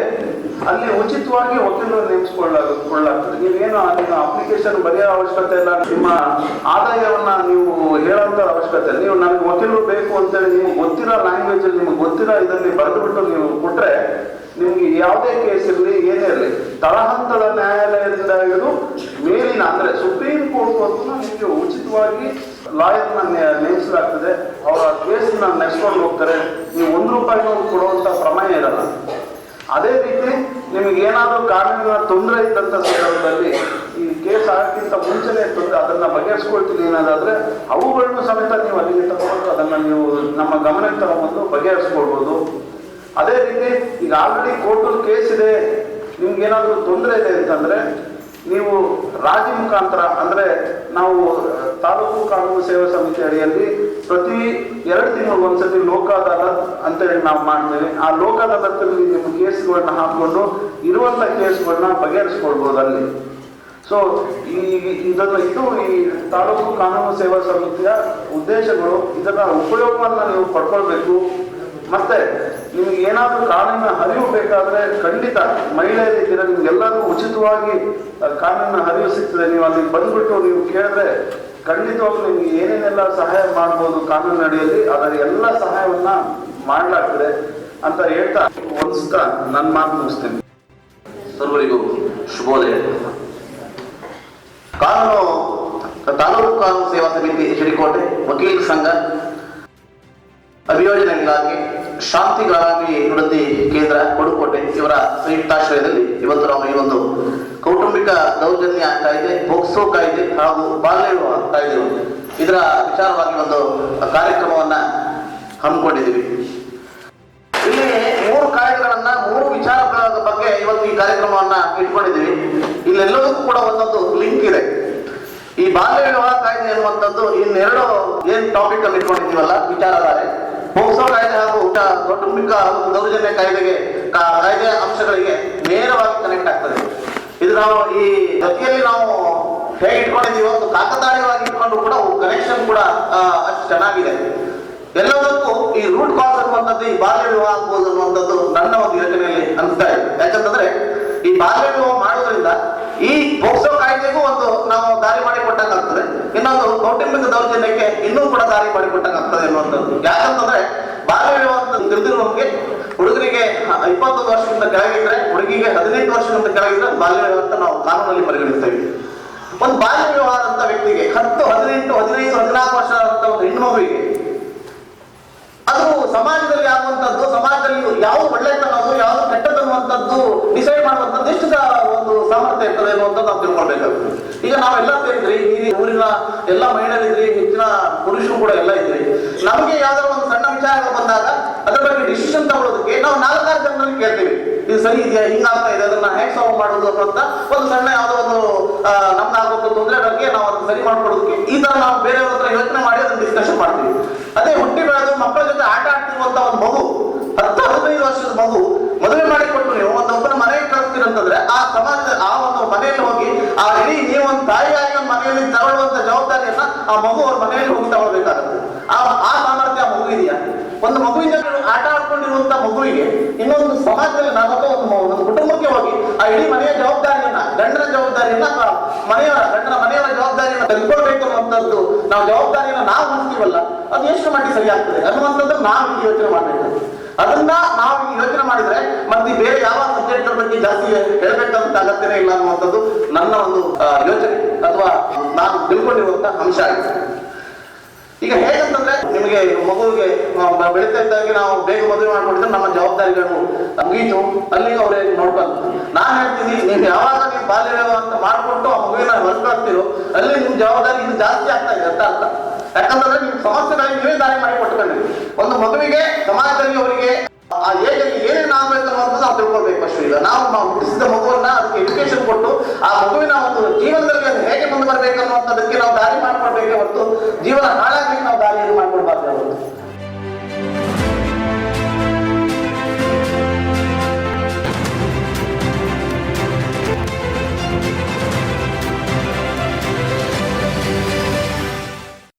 ಅಲ್ಲಿ ಉಚಿತವಾಗಿ ವಕೀಲರು ನೇಮಿಸಿಕೊಳ್ಳಲಾಗ್ತದೆ ನೀವೇನು ನಿಮ್ಮ ಅಪ್ಲಿಕೇಶನ್ ಬರೆಯೋ ಅವಶ್ಯಕತೆ ಇಲ್ಲ, ನಿಮ್ಮ ಆದಾಯವನ್ನ ನೀವು ಹೇಳುವಂತ ಅವಶ್ಯಕತೆ ನೀವು ನನಗೆ ವಕೀಲರು ಬೇಕು ಅಂತೇಳಿ ನೀವು ಗೊತ್ತಿರೋ ಲ್ಯಾಂಗ್ವೇಜ್ ಅಲ್ಲಿ ನಿಮ್ಗೆ ಗೊತ್ತಿರೋ ಇದರಲ್ಲಿ ಬರೆದು ಬಿಟ್ಟು ನೀವು ಕೊಟ್ರೆ ನಿಮ್ಗೆ ಯಾವುದೇ ಕೇಸ್ ಇರಲಿ, ಏನೇ ಇರಲಿ ತಳಹಂತದ ನ್ಯಾಯಾಲಯದಿಂದ ಹಿಡಿದು ಮೇಲಿನ, ಅಂದ್ರೆ ಸುಪ್ರೀಂ ಕೋರ್ಟ್ ನಿಮಗೆ ಉಚಿತವಾಗಿ ಲಾಯರ್ನ ನೇಮಿಸಲಾಗ್ತದೆ. ಅವರ ಕೇಸ್ನ ನೆಸ್ಕೊಂಡು ಹೋಗ್ತಾರೆ. ನೀವು ಒಂದು ರೂಪಾಯಿನೂ ಕೊಡುವಂತ ಪ್ರಮೇಯ ಇರಲ್ಲ. ಅದೇ ರೀತಿ ನಿಮಗೆ ಏನಾದರೂ ಕಾನೂನಿನ ತೊಂದರೆ ಇದ್ದಂತ ಸಂದರ್ಭದಲ್ಲಿ ಈ ಕೇಸ್ ಆಗಕ್ಕಿಂತ ಮುಂಚೆನೆ ತೊಂದರೆ, ಅದನ್ನ ಬಗೆಹರಿಸ್ಕೊಳ್ತೀನಿ ಅನ್ನೋದಾದ್ರೆ, ಅವುಗಳನ್ನು ಸಮೇತ ನೀವು ಅಲ್ಲಿಗೆ ತಗೊಂಡು ಅದನ್ನ ನೀವು ನಮ್ಮ ಗಮನಕ್ಕೆ ತಗೊಂಡು ಬಗೆಹರಿಸ್ಕೊಳ್ಬೋದು. ಅದೇ ರೀತಿ ಈಗ ಆಲ್ರೆಡಿ ಕೋರ್ಟಲ್ಲಿ ಕೇಸ್ ಇದೆ. ನಿಮ್ಗೆ ಏನಾದರೂ ತೊಂದರೆ ಇದೆ ಅಂತಂದ್ರೆ ನೀವು ರಾಜಿ ಮುಖಾಂತರ, ಅಂದ್ರೆ ನಾವು ತಾಲೂಕು ಕಾನೂನು ಸೇವಾ ಸಮಿತಿ ಅಡಿಯಲ್ಲಿ ಪ್ರತಿ ಎರಡು ತಿಂಗಳು ಒಂದ್ಸತಿ ಲೋಕ ಅದಾಲತ್ ಅಂತೇಳಿ ನಾವು ಮಾಡ್ತೇವೆ. ಆ ಲೋಕ ಅದಾಲತ್ತಲ್ಲಿ ನಿಮ್ಮ ಕೇಸ್ಗಳನ್ನ ಹಾಕೊಂಡು ಇರುವಂತ ಕೇಸ್ಗಳನ್ನ ಬಗೆಹರಿಸ್ಕೊಳ್ಬೋದು ಅಲ್ಲಿ. ಸೊ ಈ ಇದನ್ನು ಇದು ಈ ತಾಲೂಕು ಕಾನೂನು ಸೇವಾ ಸಮಿತಿಯ ಉದ್ದೇಶಗಳು ಇದನ್ನ ಉಪಯೋಗವನ್ನ ನೀವು ಪಡ್ಕೊಳ್ಬೇಕು. ಮತ್ತೆ ನಿಮ್ಗೆ ಏನಾದ್ರೂ ಕಾನೂನಿನ ಹರಿವು ಬೇಕಾದ್ರೆ ಖಂಡಿತ ಮಹಿಳೆಯರಿದ್ದೀರ ನಿಮ್ಗೆಲ್ಲರಿಗೂ ಉಚಿತವಾಗಿ ಕಾನೂನಿನ ಹರಿವು ಸಿಗ್ತದೆ. ನೀವು ಅಲ್ಲಿ ಬಂದ್ಬಿಟ್ಟು ನೀವು ಕೇಳಿದ್ರೆ ಖಂಡಿತವಾಗ್ಲೂ ನಿಮ್ಗೆ ಏನೇನೆಲ್ಲ ಸಹಾಯ ಮಾಡ್ಬೋದು ಕಾನೂನು ಅಡಿಯಲ್ಲಿ, ಅದರ ಎಲ್ಲ ಸಹಾಯವನ್ನ ಮಾಡಲಾಗ್ತದೆ ಅಂತ ಹೇಳ್ತಾ ಒಂದ್ಸ್ತಾ ನನ್ನ ಮಾತು ಮುಗಿಸ್ತೀನಿ. ಸರ್ವರಿಗೂ ಶುಭೋದಯ. ಕಾನೂನು, ತಾಲೂಕು ಕಾನೂನು ಸೇವಾ ಸಮಿತಿ ಶ್ರೀಕೋಟೆ ವಕೀಲರ ಸಂಘ. ಅಭಿಯೋಜನೆ ಶಾಂತಿಗಾಗಿ ಅಭಿವೃದ್ಧಿ ಕೇಂದ್ರ ಕೊಡುಕೋಟೆ ಇವರ ಸಂಯುಕ್ತಾಶ್ರಯದಲ್ಲಿ ಇವತ್ತು ನಾವು ಈ ಒಂದು ಕೌಟುಂಬಿಕ ದೌರ್ಜನ್ಯ ಕಾಯ್ದೆ, ಪೋಕ್ಸೋ ಕಾಯ್ದೆ ಹಾಗೂ ಬಾಲ್ಯ ವಿವಾಹ ಕಾಯ್ದೆ ಇದರ ವಿಚಾರವಾಗಿ ಒಂದು ಕಾರ್ಯಕ್ರಮವನ್ನ ಹಮ್ಮಿಕೊಂಡಿದ್ದೀವಿ. ಇಲ್ಲಿ ಮೂರು ಕಾಯ್ದೆಗಳನ್ನ ಮೂರು ವಿಚಾರಗಳ ಬಗ್ಗೆ ಇವತ್ತು ಈ ಕಾರ್ಯಕ್ರಮವನ್ನ ಇಟ್ಕೊಂಡಿದ್ದೀವಿ. ಇಲ್ಲೆಲ್ಲದಕ್ಕೂ ಕೂಡ ಒಂದೊಂದು ಲಿಂಕ್ ಇದೆ. ಈ ಬಾಲ್ಯ ವಿವಾಹ ಕಾಯ್ದೆ ಎನ್ನುವಂಥದ್ದು ಇನ್ನೆರಡು ಏನ್ ಟಾಪಿಕ್ ಅಲ್ಲಿ ಇಟ್ಕೊಂಡಿದ್ದೀವಲ್ಲ, ವಿಚಾರಧಾರೆ. ಪೋಕ್ಸೋ ಕಾಯ್ದೆ ಹಾಗೂ ಊಟ ಕೌಟುಂಬಿಕ ದೌರ್ಜನ್ಯ ಕಾಯ್ದೆಗೆ, ಕಾ- ಕಾಯ್ದೆಯ ಅಂಶಗಳಿಗೆ ನೇರವಾಗಿ ಕನೆಕ್ಟ್ ಆಗ್ತದೆ. ಇದು ನಾವು ಈ ಜೊತೆಯಲ್ಲಿ ನಾವು ಹೇಗೆ ಇಟ್ಕೊಂಡಿದ್ದೀವಿ ಒಂದು ಕಾಕತಾಳೀಯವಾಗಿ ಇಟ್ಕೊಂಡು ಕೂಡ ಕನೆಕ್ಷನ್ ಕೂಡ ಅಷ್ಟು ಚೆನ್ನಾಗಿದೆ. ಎಲ್ಲದಕ್ಕೂ ಈ ರೂಟ್ ಕಾಸ್ ಅನ್ನುವಂಥದ್ದು, ಈ ಬಾಲ್ಯ ವಿವಾಹ ಆಗ್ಬೋದು ಅನ್ನುವಂಥದ್ದು ನನ್ನ ಒಂದು ಯೋಚನೆಯಲ್ಲಿ ಅನಿಸ್ತಾ ಇದೆ. ಯಾಕಂತಂದ್ರೆ ಈ ಬಾಲ್ಯ ವಿವಾಹ ಮಾಡೋದ್ರಿಂದ ಈ ಪೋಕ್ಸೋ ಕಾಯ್ದೆಗೂ ಒಂದು ನಾವು ದಾರಿ ಮಾಡಿ ಕೊಟ್ಟಂಗಾಗ್ತದೆ ಇನ್ನೊಂದು ಕೌಟುಂಬಿಕ ದೌರ್ಜನ್ಯಕ್ಕೆ ಇನ್ನೂ ಕೂಡ ದಾರಿ ಮಾಡಿ ಕೊಟ್ಟಾಗ್ತದೆ ಅನ್ನುವಂಥದ್ದು. ಯಾಕಂತಂದ್ರೆ ಬಾಲ್ಯ ವಿವಾಹ ತಿಳಿದಿರುವವರಿಗೆ ಹುಡುಗರಿಗೆ ಇಪ್ಪತ್ತೊಂದು ವರ್ಷದಿಂದ ಕೆಳಗಿದ್ರೆ, ಹುಡುಗಿಗೆ ಹದಿನೆಂಟು ವರ್ಷದಿಂದ ಕೆಳಗಿದ್ರೆ ಬಾಲ್ಯ ವಿವಾಹ ನಾವು ಕಾನೂನಲ್ಲಿ ಪರಿಗಣಿಸ್ತೇವೆ. ಒಂದು ಬಾಲ್ಯ ವಿವಾಹ ಅಂತ ವ್ಯಕ್ತಿಗೆ ಹತ್ತು, ಹದಿನೆಂಟು, ಹದಿನೈದು ಹದಿನಾಲ್ಕು ವರ್ಷ ಅಂತ ಒಂದು ಹೆಣ್ಮಗುವಿಗೆ ಅದು ಸಮಾಜದಲ್ಲಿ ಆಗುವಂತದ್ದು, ಸಮಾಜದಲ್ಲಿ ಯಾವ ಒಳ್ಳೆತನದು ಯಾವ ಕೆಟ್ಟದನ್ನುವಂಥದ್ದು ಡಿಸೈಡ್ ಮಾಡುವಂಥದ್ದು ಎಷ್ಟು ಒಂದು ಸಾಮರ್ಥ್ಯ ಇರ್ತದೆ ಅನ್ನುವಂಥದ್ದು ನಾವು ತಿಳ್ಕೊಳ್ಬೇಕಾಗ್ತದೆ. ಈಗ ನಾವೆಲ್ಲ ಸೇರಿದ್ರಿ, ಈ ಊರಿನ ಎಲ್ಲ ಮಹಿಳೆಯರಿದ್ರಿ, ಹೆಚ್ಚಿನ ಪುರುಷರು ಕೂಡ ಎಲ್ಲ ಇದ್ರಿ, ನಮಗೆ ಯಾವ್ದಾದ್ರು ಒಂದು ಸಣ್ಣ ವಿಚಾರ ಬಂದಾಗ ಅದ್ರ ಬಗ್ಗೆ ಡಿಸಿಷನ್ ತಗೊಳ್ಳೋದಕ್ಕೆ ನಾವು ನಾಲ್ಕಾರು ಜನರಲ್ಲಿ ಕೇಳ್ತೀವಿ. ಇದು ಸರಿ ಇದೆಯಾ, ಹಿಂಗಾಗ್ತಾ ಇದೆ, ಅದನ್ನ ಹೇಗೆ ಸಾಲ್ವ್ ಮಾಡೋದು ಅಂತ ಒಂದು ಸಣ್ಣ ಯಾವುದೋ ಒಂದು ಆಗೋದು ತೊಂದರೆ ಬಗ್ಗೆ ನಾವು ಅದನ್ನ ಸರಿ ಮಾಡ್ಕೊಡೋದಕ್ಕೆ ಈ ತರ ನಾವು ಬೇರೆಯವ್ರ ಹತ್ರ ಯೋಚನೆ ಮಾಡಿ ಅದನ್ನ ಡಿಸ್ಕಷನ್ ಮಾಡ್ತೀವಿ. ಅದೇ ಹುಟ್ಟಿ ಬೆಳೆದು ಮಕ್ಕಳ ಜೊತೆ ಆಟ ಆಡ್ತಿರುವಂತ ಮಗು, ಹತ್ತು ಹದಿನೈದು ವರ್ಷದ ಮಗು ಮದುವೆ ಮಾಡಿಕೊಟ್ಟು ನೀವು ಒಂದು ಒಬ್ಬರ ಮನೆಗೆ ಕಳಿಸ್ತೀರಂತಂದ್ರೆ ಆ ಸಮಾಜ ಆ ಒಂದು ಮನೆಯಲ್ಲಿ ಹೋಗಿ, ಆ ಇಡೀ ನೀವು ಒಂದು ತಾಯಿಯಾಗಿ ಒಂದು ಮನೆಯಲ್ಲಿ ತಗೊಳ್ಳುವಂತ ಜವಾಬ್ದಾರಿಯನ್ನ ಆ ಮಗು ಅವ್ರ ಮನೆಯಲ್ಲಿ ಹೋಗಿ ತಗೊಳ್ಬೇಕಾಗುತ್ತೆ. ಆ ಆ ಸಾಮರ್ಥ್ಯ ಆ ಮಗು ಇದೆಯಾ ಒಂದು ಮಗುವಿನ ಆಟ ಆಡ್ಕೊಂಡಿರುವಂತ ಮಗುವಿಗೆ ಇನ್ನೊಂದು ಸಮಾಜದಲ್ಲಿ ನಾವು ಒಂದು ಕುಟುಂಬಕ್ಕೆ ಹೋಗಿ ಆ ಇಡೀ ಮನೆಯ ಜವಾಬ್ದಾರಿಯನ್ನ, ಗಂಡನ ಜವಾಬ್ದಾರಿಯನ್ನ ಮನೆಯವರ, ಗಂಡನ ಮನೆಯವರ ಜವಾಬ್ದಾರಿಯನ್ನು ತೆಗೆದುಕೊಳ್ಬೇಕು ಅನ್ನುವಂಥದ್ದು ನಾವು ಜವಾಬ್ದಾರಿಯನ್ನು ನಾವು ಹೊಂದ್ತೀವಲ್ಲ, ಅದು ಎಷ್ಟು ಮಟ್ಟಿಗೆ ಸರಿ ಆಗ್ತದೆ ಅನ್ನುವಂಥದ್ದು ನಾವು ಯೋಚನೆ ಮಾಡಬೇಕು. ಅದನ್ನ ನಾವು ಯೋಚನೆ ಮಾಡಿದ್ರೆ ಮತ್ತೆ ಬೇರೆ ಯಾವ ಸಬ್ಜೆಕ್ಟ್ ಬಗ್ಗೆ ಜಾಸ್ತಿ ಹೇಳಬೇಕಂತ ಅಗತ್ಯನೇ ಇಲ್ಲ ಅನ್ನುವಂಥದ್ದು ನನ್ನ ಒಂದು ಯೋಚನೆ ಅಥವಾ ನಾನು ತಿಳ್ಕೊಂಡಿರುವಂತಹ ಅಂಶ ಆಗಿದೆ. ಈಗ ಹೇಗಂತಂದ್ರೆ ನಿಮಗೆ ಮಗುವಿಗೆ ಬೆಳೀತಾ ಇದ್ದಾಗೆ ನಾವು ಬೇಗ ಮದುವೆ ಮಾಡ್ಕೊಂಡಿದ್ರೆ ನಮ್ಮ ಜವಾಬ್ದಾರಿಗಳು ಮುಗೀತು ಅಲ್ಲಿ ಅವರೇ ನೋಡ್ಕೊಂಡು ನಾನು ಹೇಳ್ತೀನಿ ನೀವು ಯಾವಾಗ ನೀವು ಬಾಲ್ಯ ವಿವಾಹ ಅಂತ ಮಾಡ್ಕೊಟ್ಟು ಆ ಮಗುವಿನ ಹೊರಗಾಗ್ತಿರೋ ಅಲ್ಲಿ ನಿಮ್ ಜವಾಬ್ದಾರಿ ಇದು ಜಾಸ್ತಿ ಆಗ್ತಾ ಇದೆ ಅಂತ ಅರ್ಥ ಯಾಕಂತಂದ್ರೆ ನಿಮ್ ಸಮಸ್ಯೆಗಳಿಗೆ ನೀವೇ ದಾರಿ ಮಾಡಿ ಕೊಟ್ಕೊಂಡಿರಿ ಒಂದು ಮಗುವಿಗೆ, ಸಮಾಜದಲ್ಲಿ ಅವರಿಗೆ ಆ ಏಜಲ್ಲಿ ಏನೇನು ಆಗ್ಬೇಕು ಅನ್ನೋದನ್ನ ನಾವು ತಿಳ್ಕೊಳ್ಬೇಕು ಅಷ್ಟು ಈಗ. ನಾವು ನಾವು ಹುಟ್ಟಿಸಿದ ಮಗುವನ್ನ ಅದಕ್ಕೆ ಎಜುಕೇಶನ್ ಕೊಟ್ಟು ಆ ಮಗುವಿನ ಒಂದು ಜೀವನದಲ್ಲಿ ಅದು ಹೇಗೆ ಮುಂದೆ ಬರ್ಬೇಕು ಅನ್ನೋದಕ್ಕೆ ನಾವು ದಾರಿ ಮಾಡ್ಕೊಡ್ಬೇಕೆ ಹೊರತು ಜೀವನ ಹಾಳಾಗ್ಲಿಕ್ಕೆ ನಾವು ದಾರಿಯನ್ನು ಮಾಡ್ಕೊಡ್ಬಾರ್ದು